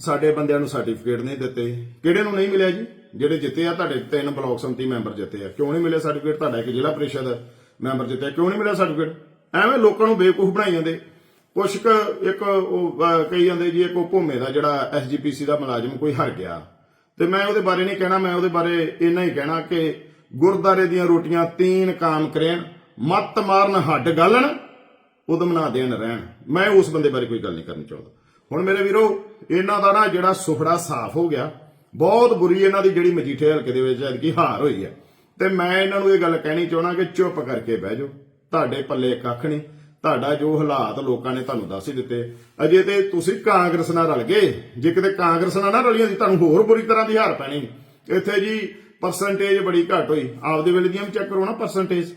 ਸਾਡੇ ਬੰਦਿਆਂ ਨੂੰ ਸਰਟੀਫਿਕੇਟ ਨਹੀਂ ਦਿੱਤੇ। ਕਿਹੜੇ ਨੂੰ ਨਹੀਂ ਮਿਲਿਆ ਜੀ? ਜਿਹੜੇ ਜਿੱਤੇ ਆ, ਤੁਹਾਡੇ ਤਿੰਨ ਬਲਾਕ ਸੰਮਤੀ ਮੈਂਬਰ ਜਿੱਤੇ ਆ। ਕਿਉਂ ਨਹੀਂ ਮਿਲਿਆ ਸਰਟੀਫਿਕੇਟ ਤੁਹਾਡਾ ਇੱਕ ਜ਼ਿਲ੍ਹਾ ਪ੍ਰੀਸ਼ਦ ਮੈਂਬਰ ਜਿੱਤਿਆ। ਕਿਉਂ ਨਹੀਂ ਮਿਲਿਆ ਸਰਟੀਫਿਕੇਟ ਐਵੇਂ ਲੋਕਾਂ ਨੂੰ ਬੇਵਕੂਫ ਬਣਾਈ ਜਾਂਦੇ। ਕੁਛ ਕੁ ਇੱਕ ਉਹ ਕਹੀ ਜਾਂਦੇ ਜੀ, ਇੱਕ ਉਹ ਭੂਮੇ ਦਾ ਜਿਹੜਾ ਐਸਜੀਪੀਸੀ ਦਾ ਮੁਲਾਜ਼ਮ ਕੋਈ ਹਰ ਗਿਆ। ਤੇ ਮੈਂ ਉਹਦੇ ਬਾਰੇ ਨਹੀਂ ਕਹਿਣਾ, ਮੈਂ ਉਹਦੇ ਬਾਰੇ ਇੰਨਾ ਹੀ ਕਹਿਣਾ ਕਿ ਗੁਰਦਾਰੇ ਦੀਆਂ ਰੋਟੀਆਂ ਤੀਨ ਕਾਮ ਕਰੇਣ, ਮੱਤ ਮਾਰਨ, ਹੱਡ ਗਾਲਣ, ਉਦਮ ਨਾ ਦੇਣ ਰਹਿਣ। ਮੈਂ ਉਸ ਬੰਦੇ ਬਾਰੇ ਕੋਈ ਗੱਲ ਨਹੀਂ ਕਰਨੀ ਚਾਹੁੰਦਾ। ਹੁਣ ਮੇਰੇ ਵੀਰੋ, ਇਹਨਾਂ ਦਾ ਨਾ ਜਿਹੜਾ ਸੁਫੜਾ ਸਾਫ਼ ਹੋ ਗਿਆ, ਬਹੁਤ ਬੁਰੀ ਇਹਨਾਂ ਦੀ ਜਿਹੜੀ ਮਜੀਠੇ ਹਲਕੇ ਦੇ ਵਿੱਚ ਐਤਕੀ ਹਾਰ ਹੋਈ ਹੈ। ਤੇ ਮੈਂ ਇਹਨਾਂ ਨੂੰ ਇਹ ਗੱਲ ਕਹਿਣੀ ਚਾਹਣਾ ਕਿ ਚੁੱਪ ਕਰਕੇ ਬਹਿ ਜਾਓ। ਤੁਹਾਡੇ ਪੱਲੇ ਕੱਖ ਨਹੀਂ, ਤੁਹਾਡਾ ਜੋ ਹਾਲਾਤ ਲੋਕਾਂ ਨੇ ਤੁਹਾਨੂੰ ਦੱਸ ਹੀ ਦਿੱਤੇ, ਅਜੇ ਤੇ ਤੁਸੀਂ ਕਾਂਗਰਸ ਨਾਲ ਰਲ ਗਏ। ਜੇ ਕਿਤੇ ਕਾਂਗਰਸ ਨਾਲ ਨਾ ਰਲੀਆਂ ਸੀ, ਤੁਹਾਨੂੰ ਹੋਰ ਬੁਰੀ ਤਰ੍ਹਾਂ ਦੀ ਹਾਰ ਪੈਣੀ। ਇੱਥੇ ਜੀ ਪਰਸੈਂਟੇਜ ਬੜੀ ਘੱਟ ਹੋਈ। ਆਪਦੇ ਵੇਲੇ ਦੀਆਂ ਵੀ ਚੈੱਕ ਕਰੋ ਨਾ ਪਰਸੈਂਟੇਜ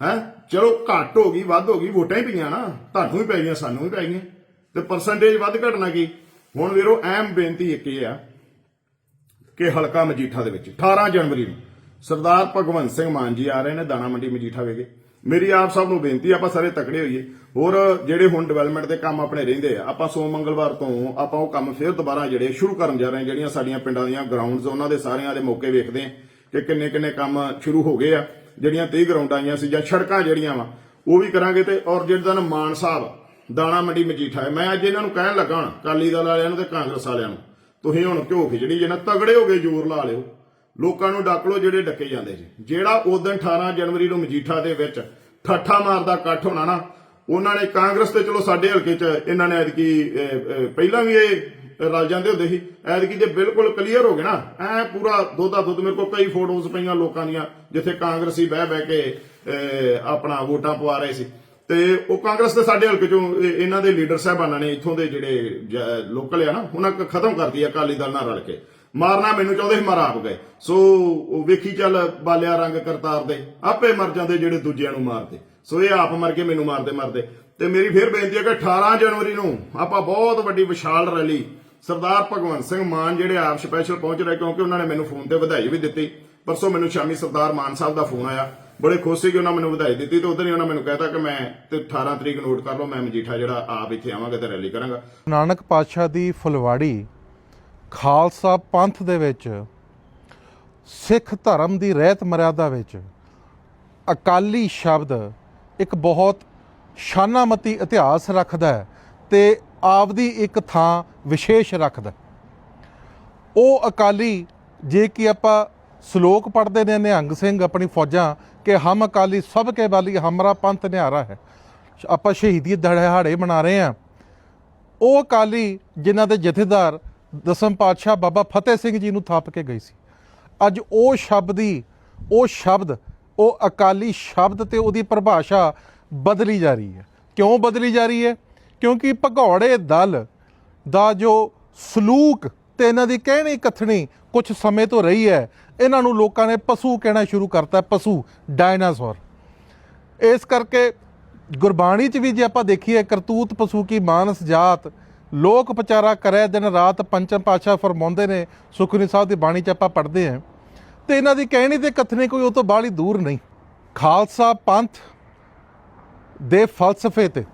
ਹੈ? ਚਲੋ ਘੱਟ ਹੋ ਗਈ, ਵੱਧ ਹੋ ਗਈ, ਵੋਟਾਂ ਹੀ ਪਈਆਂ ਨਾ। ਤੁਹਾਨੂੰ ਵੀ ਪੈ ਗਈਆਂ, ਸਾਨੂੰ ਵੀ ਪੈ ਗਈਆਂ। ਤੇ ਪਰਸੈਂਟੇਜ ਵੱਧ ਘਟਣਾ ਕੀ? ਹੁਣ ਵੀਰੋ ਅਹਿਮ ਬੇਨਤੀ ਇੱਕ ਇਹ ਆ ਕਿ ਹਲਕਾ ਮਜੀਠਾ ਦੇ ਵਿੱਚ 18 ਜਨਵਰੀ ਨੂੰ, ਸਰਦਾਰ ਭਗਵੰਤ ਸਿੰਘ ਮਾਨ ਜੀ ਆ ਰਹੇ ਨੇ, ਦਾਣਾ ਮੰਡੀ ਮਜੀਠਾ ਵੇਗੇ ਮੇਰੀ ਆਪ ਸਭ ਨੂੰ ਬੇਨਤੀ ਆ, ਆਪਾਂ ਸਾਰੇ ਤਕੜੇ ਹੋਈਏ। ਹੋਰ ਜਿਹੜੇ ਹੁਣ ਡਿਵੈਲਪਮੈਂਟ ਦੇ ਕੰਮ ਆਪਣੇ ਰਹਿੰਦੇ ਆ ਆਪਾਂ ਸੋਮ ਮੰਗਲਵਾਰ ਤੋਂ ਆਪਾਂ ਉਹ ਕੰਮ ਫਿਰ ਦੁਬਾਰਾ ਜਿਹੜੇ ਸ਼ੁਰੂ ਕਰਨ ਜਾ ਰਹੇ ਹਾਂ ਜਿਹੜੀਆਂ ਸਾਡੀਆਂ ਪਿੰਡਾਂ ਦੀਆਂ ਗਰਾਊਂਡਸ ਉਹਨਾਂ ਦੇ ਸਾਰਿਆਂ ਦੇ ਮੌਕੇ ਵੇਖਦੇ ਆ ਕਿ ਕਿੰਨੇ ਕਿੰਨੇ ਕੰਮ ਸ਼ੁਰੂ ਹੋ ਗਏ ਆ ਜਿਹੜੀਆਂ 30 ਗਰਾਊਂਡਾਂ ਆਈਆਂ ਸੀ ਜਾਂ ਸੜਕਾਂ ਜਿਹੜੀਆਂ ਵਾ ਉਹ ਵੀ ਕਰਾਂਗੇ ਤੇ ਔਰ ਜਿਹੜਾ ਮਾਨ ਸਾਹਿਬ ਦਾਣਾ ਮੰਡੀ ਮਜੀਠਾ ਹੈ ਮੈਂ ਅੱਜ ਇਹਨਾਂ ਨੂੰ ਕਹਿਣ ਲੱਗਾ ਹਾਂ ਅਕਾਲੀ ਦਲ ਵਾਲਿਆਂ ਨੂੰ ਤੇ ਕਾਂਗਰਸ ਵਾਲਿਆਂ ਨੂੰ ਤੁਸੀਂ ਹੁਣ ਘਿਓ ਖਿਚੜੀ ਜੇ ਨਾ ਤਗੜੇ ਹੋ ਗਏ ਜ਼ੋਰ ਲਾ ਲਿਓ। ਲੋਕਾਂ ਨੂੰ ਡੱਕ ਲਓ ਜਿਹੜੇ ਡੱਕੇ ਜਾਂਦੇ ਸੀ। ਜਿਹੜਾ ਉਦੋਂ 18 ਜਨਵਰੀ ਨੂੰ ਮਜੀਠਾ ਦੇ ਵਿੱਚ ਠੱਠਾ ਮਾਰਦਾ ਇਕੱਠ ਹੋਣਾ ਨਾ, ਉਹਨਾਂ ਨੇ ਕਾਂਗਰਸ ਤੇ ਚਲੋ ਸਾਡੇ ਹਲਕੇ 'ਚ ਇਹਨਾਂ ਨੇ ਐਤਕੀ ਪਹਿਲਾਂ ਵੀ ਇਹ ਰਲ ਜਾਂਦੇ ਹੁੰਦੇ ਸੀ। ਐਤਕੀ ਜੇ ਬਿਲਕੁਲ ਕਲੀਅਰ ਹੋ ਗਏ ਨਾ, ਐ ਪੂਰਾ ਦੋਦਾ ਦੁੱਧ ਮੇਰੇ ਕੋਲ ਕਈ ਫੋਟੋਜ਼ ਪਈਆਂ ਲੋਕਾਂ ਦੀਆਂ, ਜਿੱਥੇ ਕਾਂਗਰਸੀ ਬਹਿ ਬਹਿ ਕੇ ਆਪਣਾ ਵੋਟਾਂ ਪਵਾ ਰਹੇ ਸੀ। ਤੇ ਉਹ ਕਾਂਗਰਸ ਦੇ ਸਾਡੇ ਹਲਕੇ ਚੋਂ ਇਹਨਾਂ ਦੇ ਲੀਡਰ ਸਾਹਿਬਾਨਾਂ ਨੇ ਇੱਥੋਂ ਦੇ ਜਿਹੜੇ ਲੋਕਲ ਆ ਨਾ, ਉਹਨਾਂ ਖਤਮ ਕਰਤੀ ਅਕਾਲੀ ਦਲ ਨਾਲ ਰਲ ਕੇ। ਮਾਰਨਾ ਮੈਨੂੰ ਚਾਹੁੰਦੇ ਸੀ, ਮਾਰ ਆਪ ਗਏ। ਸੋ ਉਹ ਵੇਖੀ ਚੱਲ ਬਾਲਿਆ ਰੰਗ ਕਰਤਾਰ ਦੇ, ਆਪੇ ਮਰ ਜਾਂਦੇ ਜਿਹੜੇ ਦੂਜਿਆਂ ਨੂੰ ਮਾਰਦੇ। ਸੋ ਇਹ ਆਪ ਮਰ ਕੇ ਮੈਨੂੰ ਮਾਰਦੇ ਮਾਰਦੇ। ਤੇ ਮੇਰੀ ਫੇਰ ਬੇਨਤੀ ਹੈ ਕਿ 18 ਜਨਵਰੀ ਨੂੰ ਆਪਾਂ ਬਹੁਤ ਵੱਡੀ ਵਿਸ਼ਾਲ ਰੈਲੀ, ਸਰਦਾਰ ਭਗਵੰਤ ਸਿੰਘ ਮਾਨ ਜਿਹੜੇ ਆਪ ਸਪੈਸ਼ਲ ਪਹੁੰਚ ਰਹੇ, ਕਿਉਂਕਿ ਉਹਨਾਂ ਨੇ ਮੈਨੂੰ ਫੋਨ ਤੇ ਵਧਾਈ ਵੀ ਦਿੱਤੀ। ਪਰਸੋਂ ਮੈਨੂੰ ਸ਼ਾਮੀ ਸਰਦਾਰ ਮਾਨ ਸਾਹਿਬ ਦਾ ਫੋਨ ਆਇਆ। ਬੜੇ ਖੁਸ਼ ਸੀ ਕਿ ਉਹਨਾਂ ਮੈਨੂੰ ਵਧਾਈ ਦਿੱਤੀ ਤੇ ਉਦੋਂ ਹੀ ਉਹਨਾਂ ਮੈਨੂੰ ਕਹਿਤਾ ਕਿ ਮੈਂ ਤੇ 18 ਤਰੀਕ ਨੋਟ ਕਰ ਲਓ, ਮੈਂ ਮਜੀਠਾ ਜਿਹੜਾ ਆਪ ਇੱਥੇ ਆਵਾਂਗਾ ਤੇ ਰੈਲੀ ਕਰਾਂਗਾ। ਨਾਨਕ ਪਾਤਸ਼ਾਹ ਦੀ ਫੁਲਵਾੜੀ ਖਾਲਸਾ ਪੰਥ ਦੇ ਵਿੱਚ, ਸਿੱਖ ਧਰਮ ਦੀ ਰਹਿਤ ਮਰਿਆਦਾ ਵਿੱਚ, ਅਕਾਲੀ ਸ਼ਬਦ ਇੱਕ ਬਹੁਤ ਸ਼ਾਨਾਮਤੀ ਇਤਿਹਾਸ ਰੱਖਦਾ ਹੈ ਤੇ ਆਪਦੀ ਇੱਕ ਥਾਂ ਵਿਸ਼ੇਸ਼ ਰੱਖਦਾ ਉਹ ਅਕਾਲੀ, ਜੇ ਕਿ ਆਪਾਂ ਸ਼ਲੋਕ ਪੜ੍ਹਦੇ ਨੇ ਨਿਹੰਗ ਸਿੰਘ ਆਪਣੀ ਫੌਜਾਂ, ਕਿ ਹਮ ਅਕਾਲੀ ਸਭ ਕੇ ਬਾਲੀ ਹਮਰਾ ਪੰਥ ਨਿਹਾਰਾ ਹੈ। ਆਪਾਂ ਸ਼ਹੀਦੀ ਦਿਹਾੜੇ ਮਨਾ ਰਹੇ ਹਾਂ। ਉਹ ਅਕਾਲੀ ਜਿਨ੍ਹਾਂ ਦੇ ਜਥੇਦਾਰ ਦਸਮ ਪਾਤਸ਼ਾਹ ਬਾਬਾ ਫਤਿਹ ਸਿੰਘ ਜੀ ਨੂੰ ਥਾਪ ਕੇ ਗਈ ਸੀ। ਅੱਜ ਉਹ ਸ਼ਬਦੀ ਉਹ ਸ਼ਬਦ, ਉਹ ਅਕਾਲੀ ਸ਼ਬਦ ਤੇ ਉਹਦੀ ਪਰਿਭਾਸ਼ਾ ਬਦਲੀ ਜਾ ਰਹੀ ਹੈ। ਕਿਉਂ ਬਦਲੀ ਜਾ ਰਹੀ ਹੈ? ਕਿਉਂਕਿ ਭਗੌੜੇ ਦਲ ਦਾ ਜੋ ਸਲੂਕ ਤੇ ਇਹਨਾਂ ਦੀ ਕਹਿਣੀ ਕਥਣੀ ਕੁਝ ਸਮੇਂ ਤੋਂ ਰਹੀ ਹੈ, ਇਹਨਾਂ ਨੂੰ ਲੋਕਾਂ ਨੇ ਪਸ਼ੂ ਕਹਿਣਾ ਸ਼ੁਰੂ ਕਰਤਾ, ਪਸ਼ੂ, ਡਾਇਨਾਸੌਰ। ਇਸ ਕਰਕੇ ਗੁਰਬਾਣੀ 'ਚ ਵੀ ਜੇ ਆਪਾਂ ਦੇਖੀਏ, ਕਰਤੂਤ ਪਸ਼ੂ ਕੀ ਮਾਨਸ ਜਾਤ ਲੋਕ ਪਚਾਰਾ ਕਰੇ, ਦਿਨ ਰਾਤ ਪੰਚਮ ਪਾਤਸ਼ਾਹ ਫਰਮਾਉਂਦੇ ਨੇ, ਸੁਖਨੀ ਸਾਹਿਬ ਦੀ ਬਾਣੀ 'ਚ ਆਪਾਂ ਪੜ੍ਹਦੇ ਹਾਂ। ਤੇ ਇਹਨਾਂ ਦੀ ਕਹਿਣੀ ਤੇ ਕਥਨੀ ਕੋਈ ਉਹ ਤੋਂ ਬਾਹਲੀ ਦੂਰ ਨਹੀਂ। ਖਾਲਸਾ ਪੰਥ ਦੇ ਫਲਸਫੇ ਤੇ,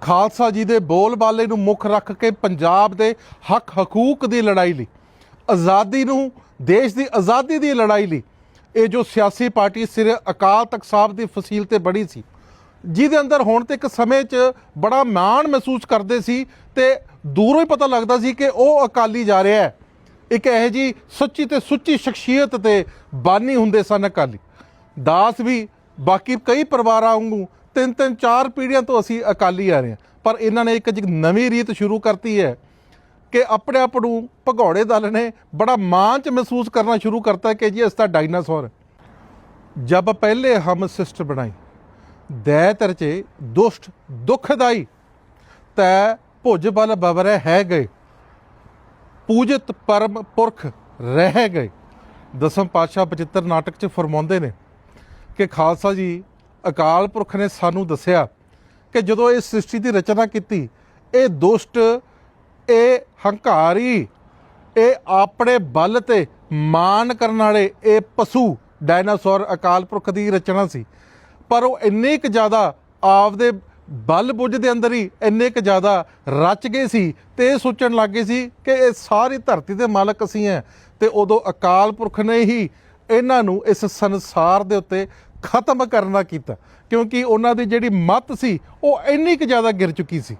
ਖਾਲਸਾ ਜੀ ਦੇ ਬੋਲਬਾਲੇ ਨੂੰ ਮੁੱਖ ਰੱਖ ਕੇ ਪੰਜਾਬ ਦੇ ਹੱਕ ਹਕੂਕ ਦੀ ਲੜਾਈ ਲਈ, ਆਜ਼ਾਦੀ ਨੂੰ, ਦੇਸ਼ ਦੀ ਆਜ਼ਾਦੀ ਦੀ ਲੜਾਈ ਲਈ, ਇਹ ਜੋ ਸਿਆਸੀ ਪਾਰਟੀ ਸਿਰ ਅਕਾਲ ਤਖਤ ਸਾਹਿਬ ਦੀ ਫਸੀਲ ਤੇ ਬੜੀ ਸੀ ਜਿਹਦੇ ਅੰਦਰ ਹੁਣ ਤੇ ਇੱਕ ਸਮੇਂ 'ਚ ਬੜਾ ਮਾਣ ਮਹਿਸੂਸ ਕਰਦੇ ਸੀ ਤੇ ਦੂਰੋਂ ਹੀ ਪਤਾ ਲੱਗਦਾ ਸੀ ਕਿ ਉਹ ਅਕਾਲੀ ਜਾ ਰਿਹਾ ਹੈ। ਇੱਕ ਇਹੋ ਜੀ ਸੱਚੀ ਤੇ ਸੁੱਚੀ ਸ਼ਖਸੀਅਤ ਤੇ ਬਾਨੀ ਹੁੰਦੇ ਸਨ ਅਕਾਲੀ। ਦਾਸ ਵੀ, ਬਾਕੀ ਕਈ ਪਰਿਵਾਰਾਂ ਵਾਂਗੂ ਤਿੰਨ ਤਿੰਨ ਚਾਰ ਪੀੜ੍ਹੀਆਂ ਤੋਂ ਅਸੀਂ ਅਕਾਲੀ ਆ ਰਹੇ ਹਾਂ। ਪਰ ਇਹਨਾਂ ਨੇ ਇੱਕ ਜੀ ਨਵੀਂ ਰੀਤ ਸ਼ੁਰੂ ਕਰਤੀ ਹੈ ਕਿ ਆਪਣੇ ਆਪ ਨੂੰ ਭਗੌੜੇ ਦਲ ਨੇ ਬੜਾ ਮਾਣ ਚ ਮਹਿਸੂਸ ਕਰਨਾ ਸ਼ੁਰੂ ਕਰਤਾ ਕਿ ਜੀ ਇਸ ਤਾਂ ਡਾਇਨਾਸੌਰ ਜਬ ਪਹਿਲੇ ਹਮ ਸਿਸਟ ਬਣਾਈ ਦੈ ਤਰਚੇ ਦੁਸ਼ਟ, ਦੁਖਦਾਈ, ਤੈ ਭੁਜ ਬਲ ਬਵਰੇ ਹੈ ਗਏ। ਪੂਜਿਤ ਪਰਮ ਪੁਰਖ ਰਹਿ ਗਏ। ਦਸਮ ਪਾਤਸ਼ਾਹ ਬਚਿੱਤਰ ਨਾਟਕ 'ਚ ਫਰਮਾਉਂਦੇ ਨੇ ਕਿ ਖਾਲਸਾ ਜੀ, ਅਕਾਲ ਪੁਰਖ ਨੇ ਸਾਨੂੰ ਦੱਸਿਆ ਕਿ ਜਦੋਂ ਇਹ ਸ੍ਰਿਸ਼ਟੀ ਦੀ ਰਚਨਾ ਕੀਤੀ, ਇਹ ਦੁਸ਼ਟ, ਇਹ ਹੰਕਾਰੀ, ਇਹ ਆਪਣੇ ਬਲ ਤੇ ਮਾਨ ਕਰਨ ਵਾਲੇ ਇਹ ਪਸ਼ੂ ਡਾਇਨਾਸੌਰ ਅਕਾਲ ਪੁਰਖ ਦੀ ਰਚਨਾ ਸੀ। ਪਰ ਉਹ ਇੰਨੇ ਕੁ ਜ਼ਿਆਦਾ ਆਪਦੇ ਬਲ ਬੁੱਝ ਦੇ ਅੰਦਰ ਹੀ ਇੰਨੇ ਕੁ ਜ਼ਿਆਦਾ ਰਚ ਗਏ ਸੀ ਤੇ ਇਹ ਸੋਚਣ ਲੱਗ ਗਏ ਸੀ ਕਿ ਇਹ ਸਾਰੀ ਧਰਤੀ ਦੇ ਮਾਲਕ ਅਸੀਂ ਹਾਂ ਤੇ ਉਦੋਂ ਅਕਾਲ ਪੁਰਖ ਨੇ ਹੀ ਇਹਨਾਂ ਨੂੰ ਇਸ ਸੰਸਾਰ ਦੇ ਉੱਤੇ ਖਤਮ ਕਰਨਾ ਕੀਤਾ, ਕਿਉਂਕਿ ਉਹਨਾਂ ਦੀ ਜਿਹੜੀ ਮਤ ਸੀ, ਉਹ ਇੰਨੀ ਕੁ ਜ਼ਿਆਦਾ ਗਿਰ ਚੁੱਕੀ ਸੀ।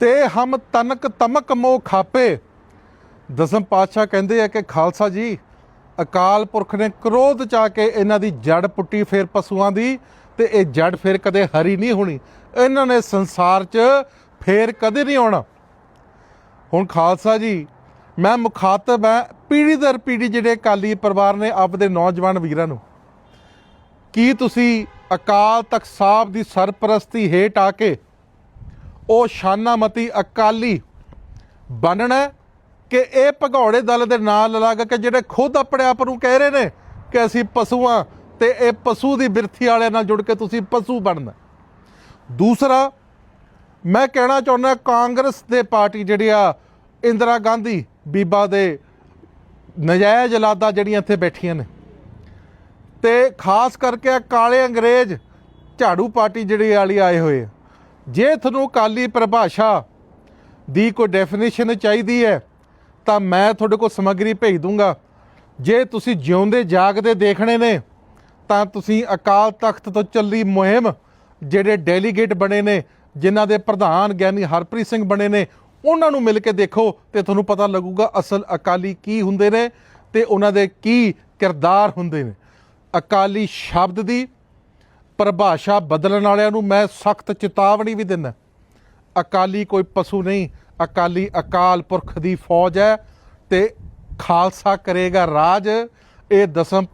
ਤੇ ਹਮ ਤਨਕ ਤਮਕ ਮੋਹ ਖਾਪੇ। ਦਸਮ ਪਾਤਸ਼ਾਹ ਕਹਿੰਦੇ ਆ ਕਿ ਖਾਲਸਾ ਜੀ ਅਕਾਲ ਪੁਰਖ ਨੇ ਕ੍ਰੋਧ ਚਾ ਕੇ ਇਹਨਾਂ ਦੀ ਜੜ ਪੁੱਟੀ ਫੇਰ ਪਸ਼ੂਆਂ ਦੀ ਤੇ ਇਹ ਜੜ ਫੇਰ ਕਦੇ ਹਰੀ ਨਹੀਂ ਹੋਣੀ। ਇਹਨਾਂ ਨੇ ਸੰਸਾਰ 'ਚ ਫੇਰ ਕਦੇ ਨਹੀਂ ਆਉਣਾ। ਹੁਣ ਖਾਲਸਾ ਜੀ, ਮੈਂ ਮੁਖਾਤਬ ਹੈ ਪੀੜ੍ਹੀ ਦਰ ਪੀੜ੍ਹੀ ਜਿਹੜੇ ਅਕਾਲੀ ਪਰਿਵਾਰ ਨੇ ਆਪਦੇ ਨੌਜਵਾਨ ਵੀਰਾਂ ਨੂੰ। ਕੀ ਤੁਸੀਂ ਅਕਾਲ ਤਖਤ ਸਾਹਿਬ ਦੀ ਸਰਪ੍ਰਸਤੀ ਹੇਠ ਆ ਕੇ ਉਹ ਸ਼ਾਨਾਮਤੀ ਅਕਾਲੀ ਬਣਨਾ? ਕਿ ਇਹ ਭਗੌੜੇ ਦਲ ਦੇ ਨਾਲ ਲੱਗ ਕੇ ਜਿਹੜੇ ਖੁਦ ਆਪਣੇ ਆਪ ਨੂੰ ਕਹਿ ਰਹੇ ਨੇ ਕਿ ਅਸੀਂ ਪਸ਼ੂਆਂ ਤੇ ਇਹ ਪਸ਼ੂ ਦੀ ਬਿਰਥੀ ਵਾਲਿਆਂ ਨਾਲ ਜੁੜ ਕੇ ਤੁਸੀਂ ਪਸ਼ੂ ਬਣਨਾ। ਦੂਸਰਾ, ਮੈਂ ਕਹਿਣਾ ਚਾਹੁੰਦਾ ਕਾਂਗਰਸ ਦੇ ਪਾਰਟੀ ਜਿਹੜੀ ਆ, ਇੰਦਰਾ ਗਾਂਧੀ, ਬੀਬਾ ਦੇ ਨਜਾਇਜ਼ ਔਲਾਦਾਂ ਜਿਹੜੀਆਂ ਇੱਥੇ ਬੈਠੀਆਂ ਨੇ। ਤੇ ਖਾਸ ਕਰਕੇ ਕਾਲੇ ਅੰਗਰੇਜ਼ ਝਾੜੂ ਪਾਰਟੀ ਜਿਹੜੀ ਵਾਲੀ ਆਏ ਹੋਏ ਜੇ ਤੁਹਾਨੂੰ ਕਾਲੀ ਪਰਿਭਾਸ਼ਾ ਦੀ ਕੋਈ ਡੈਫੀਨੇਸ਼ਨ ਚਾਹੀਦੀ ਹੈ ਤਾਂ ਮੈਂ ਤੁਹਾਡੇ ਕੋਲ ਸਮੱਗਰੀ ਭੇਜ ਦੂੰਗਾ। ਜੇ ਤੁਸੀਂ ਜਿਉਂਦੇ ਜਾਗਦੇ ਦੇਖਣੇ ਨੇ, ਤਾਂ ਤੁਸੀਂ ਅਕਾਲ ਤਖਤ ਤੋਂ ਚੱਲੀ ਮੁਹਿੰਮ, ਜਿਹੜੇ ਡੈਲੀਗੇਟ ਬਣੇ ਨੇ, ਜਿਨ੍ਹਾਂ ਦੇ ਪ੍ਰਧਾਨ ਗਿਆਨੀ ਹਰਪ੍ਰੀਤ ਸਿੰਘ ਬਣੇ ਨੇ, ਉਹਨਾਂ ਨੂੰ ਮਿਲ ਕੇ ਦੇਖੋ ਤੇ ਤੁਹਾਨੂੰ ਪਤਾ ਲੱਗੂਗਾ ਅਸਲ ਅਕਾਲੀ ਕੀ ਹੁੰਦੇ ਨੇ ਤੇ ਉਹਨਾਂ ਦੇ ਕੀ ਕਿਰਦਾਰ ਹੁੰਦੇ ਨੇ। ਅਕਾਲੀ ਸ਼ਬਦ ਦੀ ਪਰਿਭਾਸ਼ਾ ਬਦਲਣ ਵਾਲਿਆਂ ਨੂੰ ਮੈਂ ਸਖਤ ਚੇਤਾਵਨੀ ਵੀ ਦਿੰਦਾ। ਅਕਾਲੀ ਕੋਈ ਪਸ਼ੂ ਨਹੀਂ ਅਕਾਲੀ ਅਕਾਲ ਪੁਰਖ ਦੀ ਫੌਜ ਹੈ ਤੇ ਖਾਲਸਾ ਕਰੇਗਾ ਰਾਜ। ਇਹ ਦਸਮ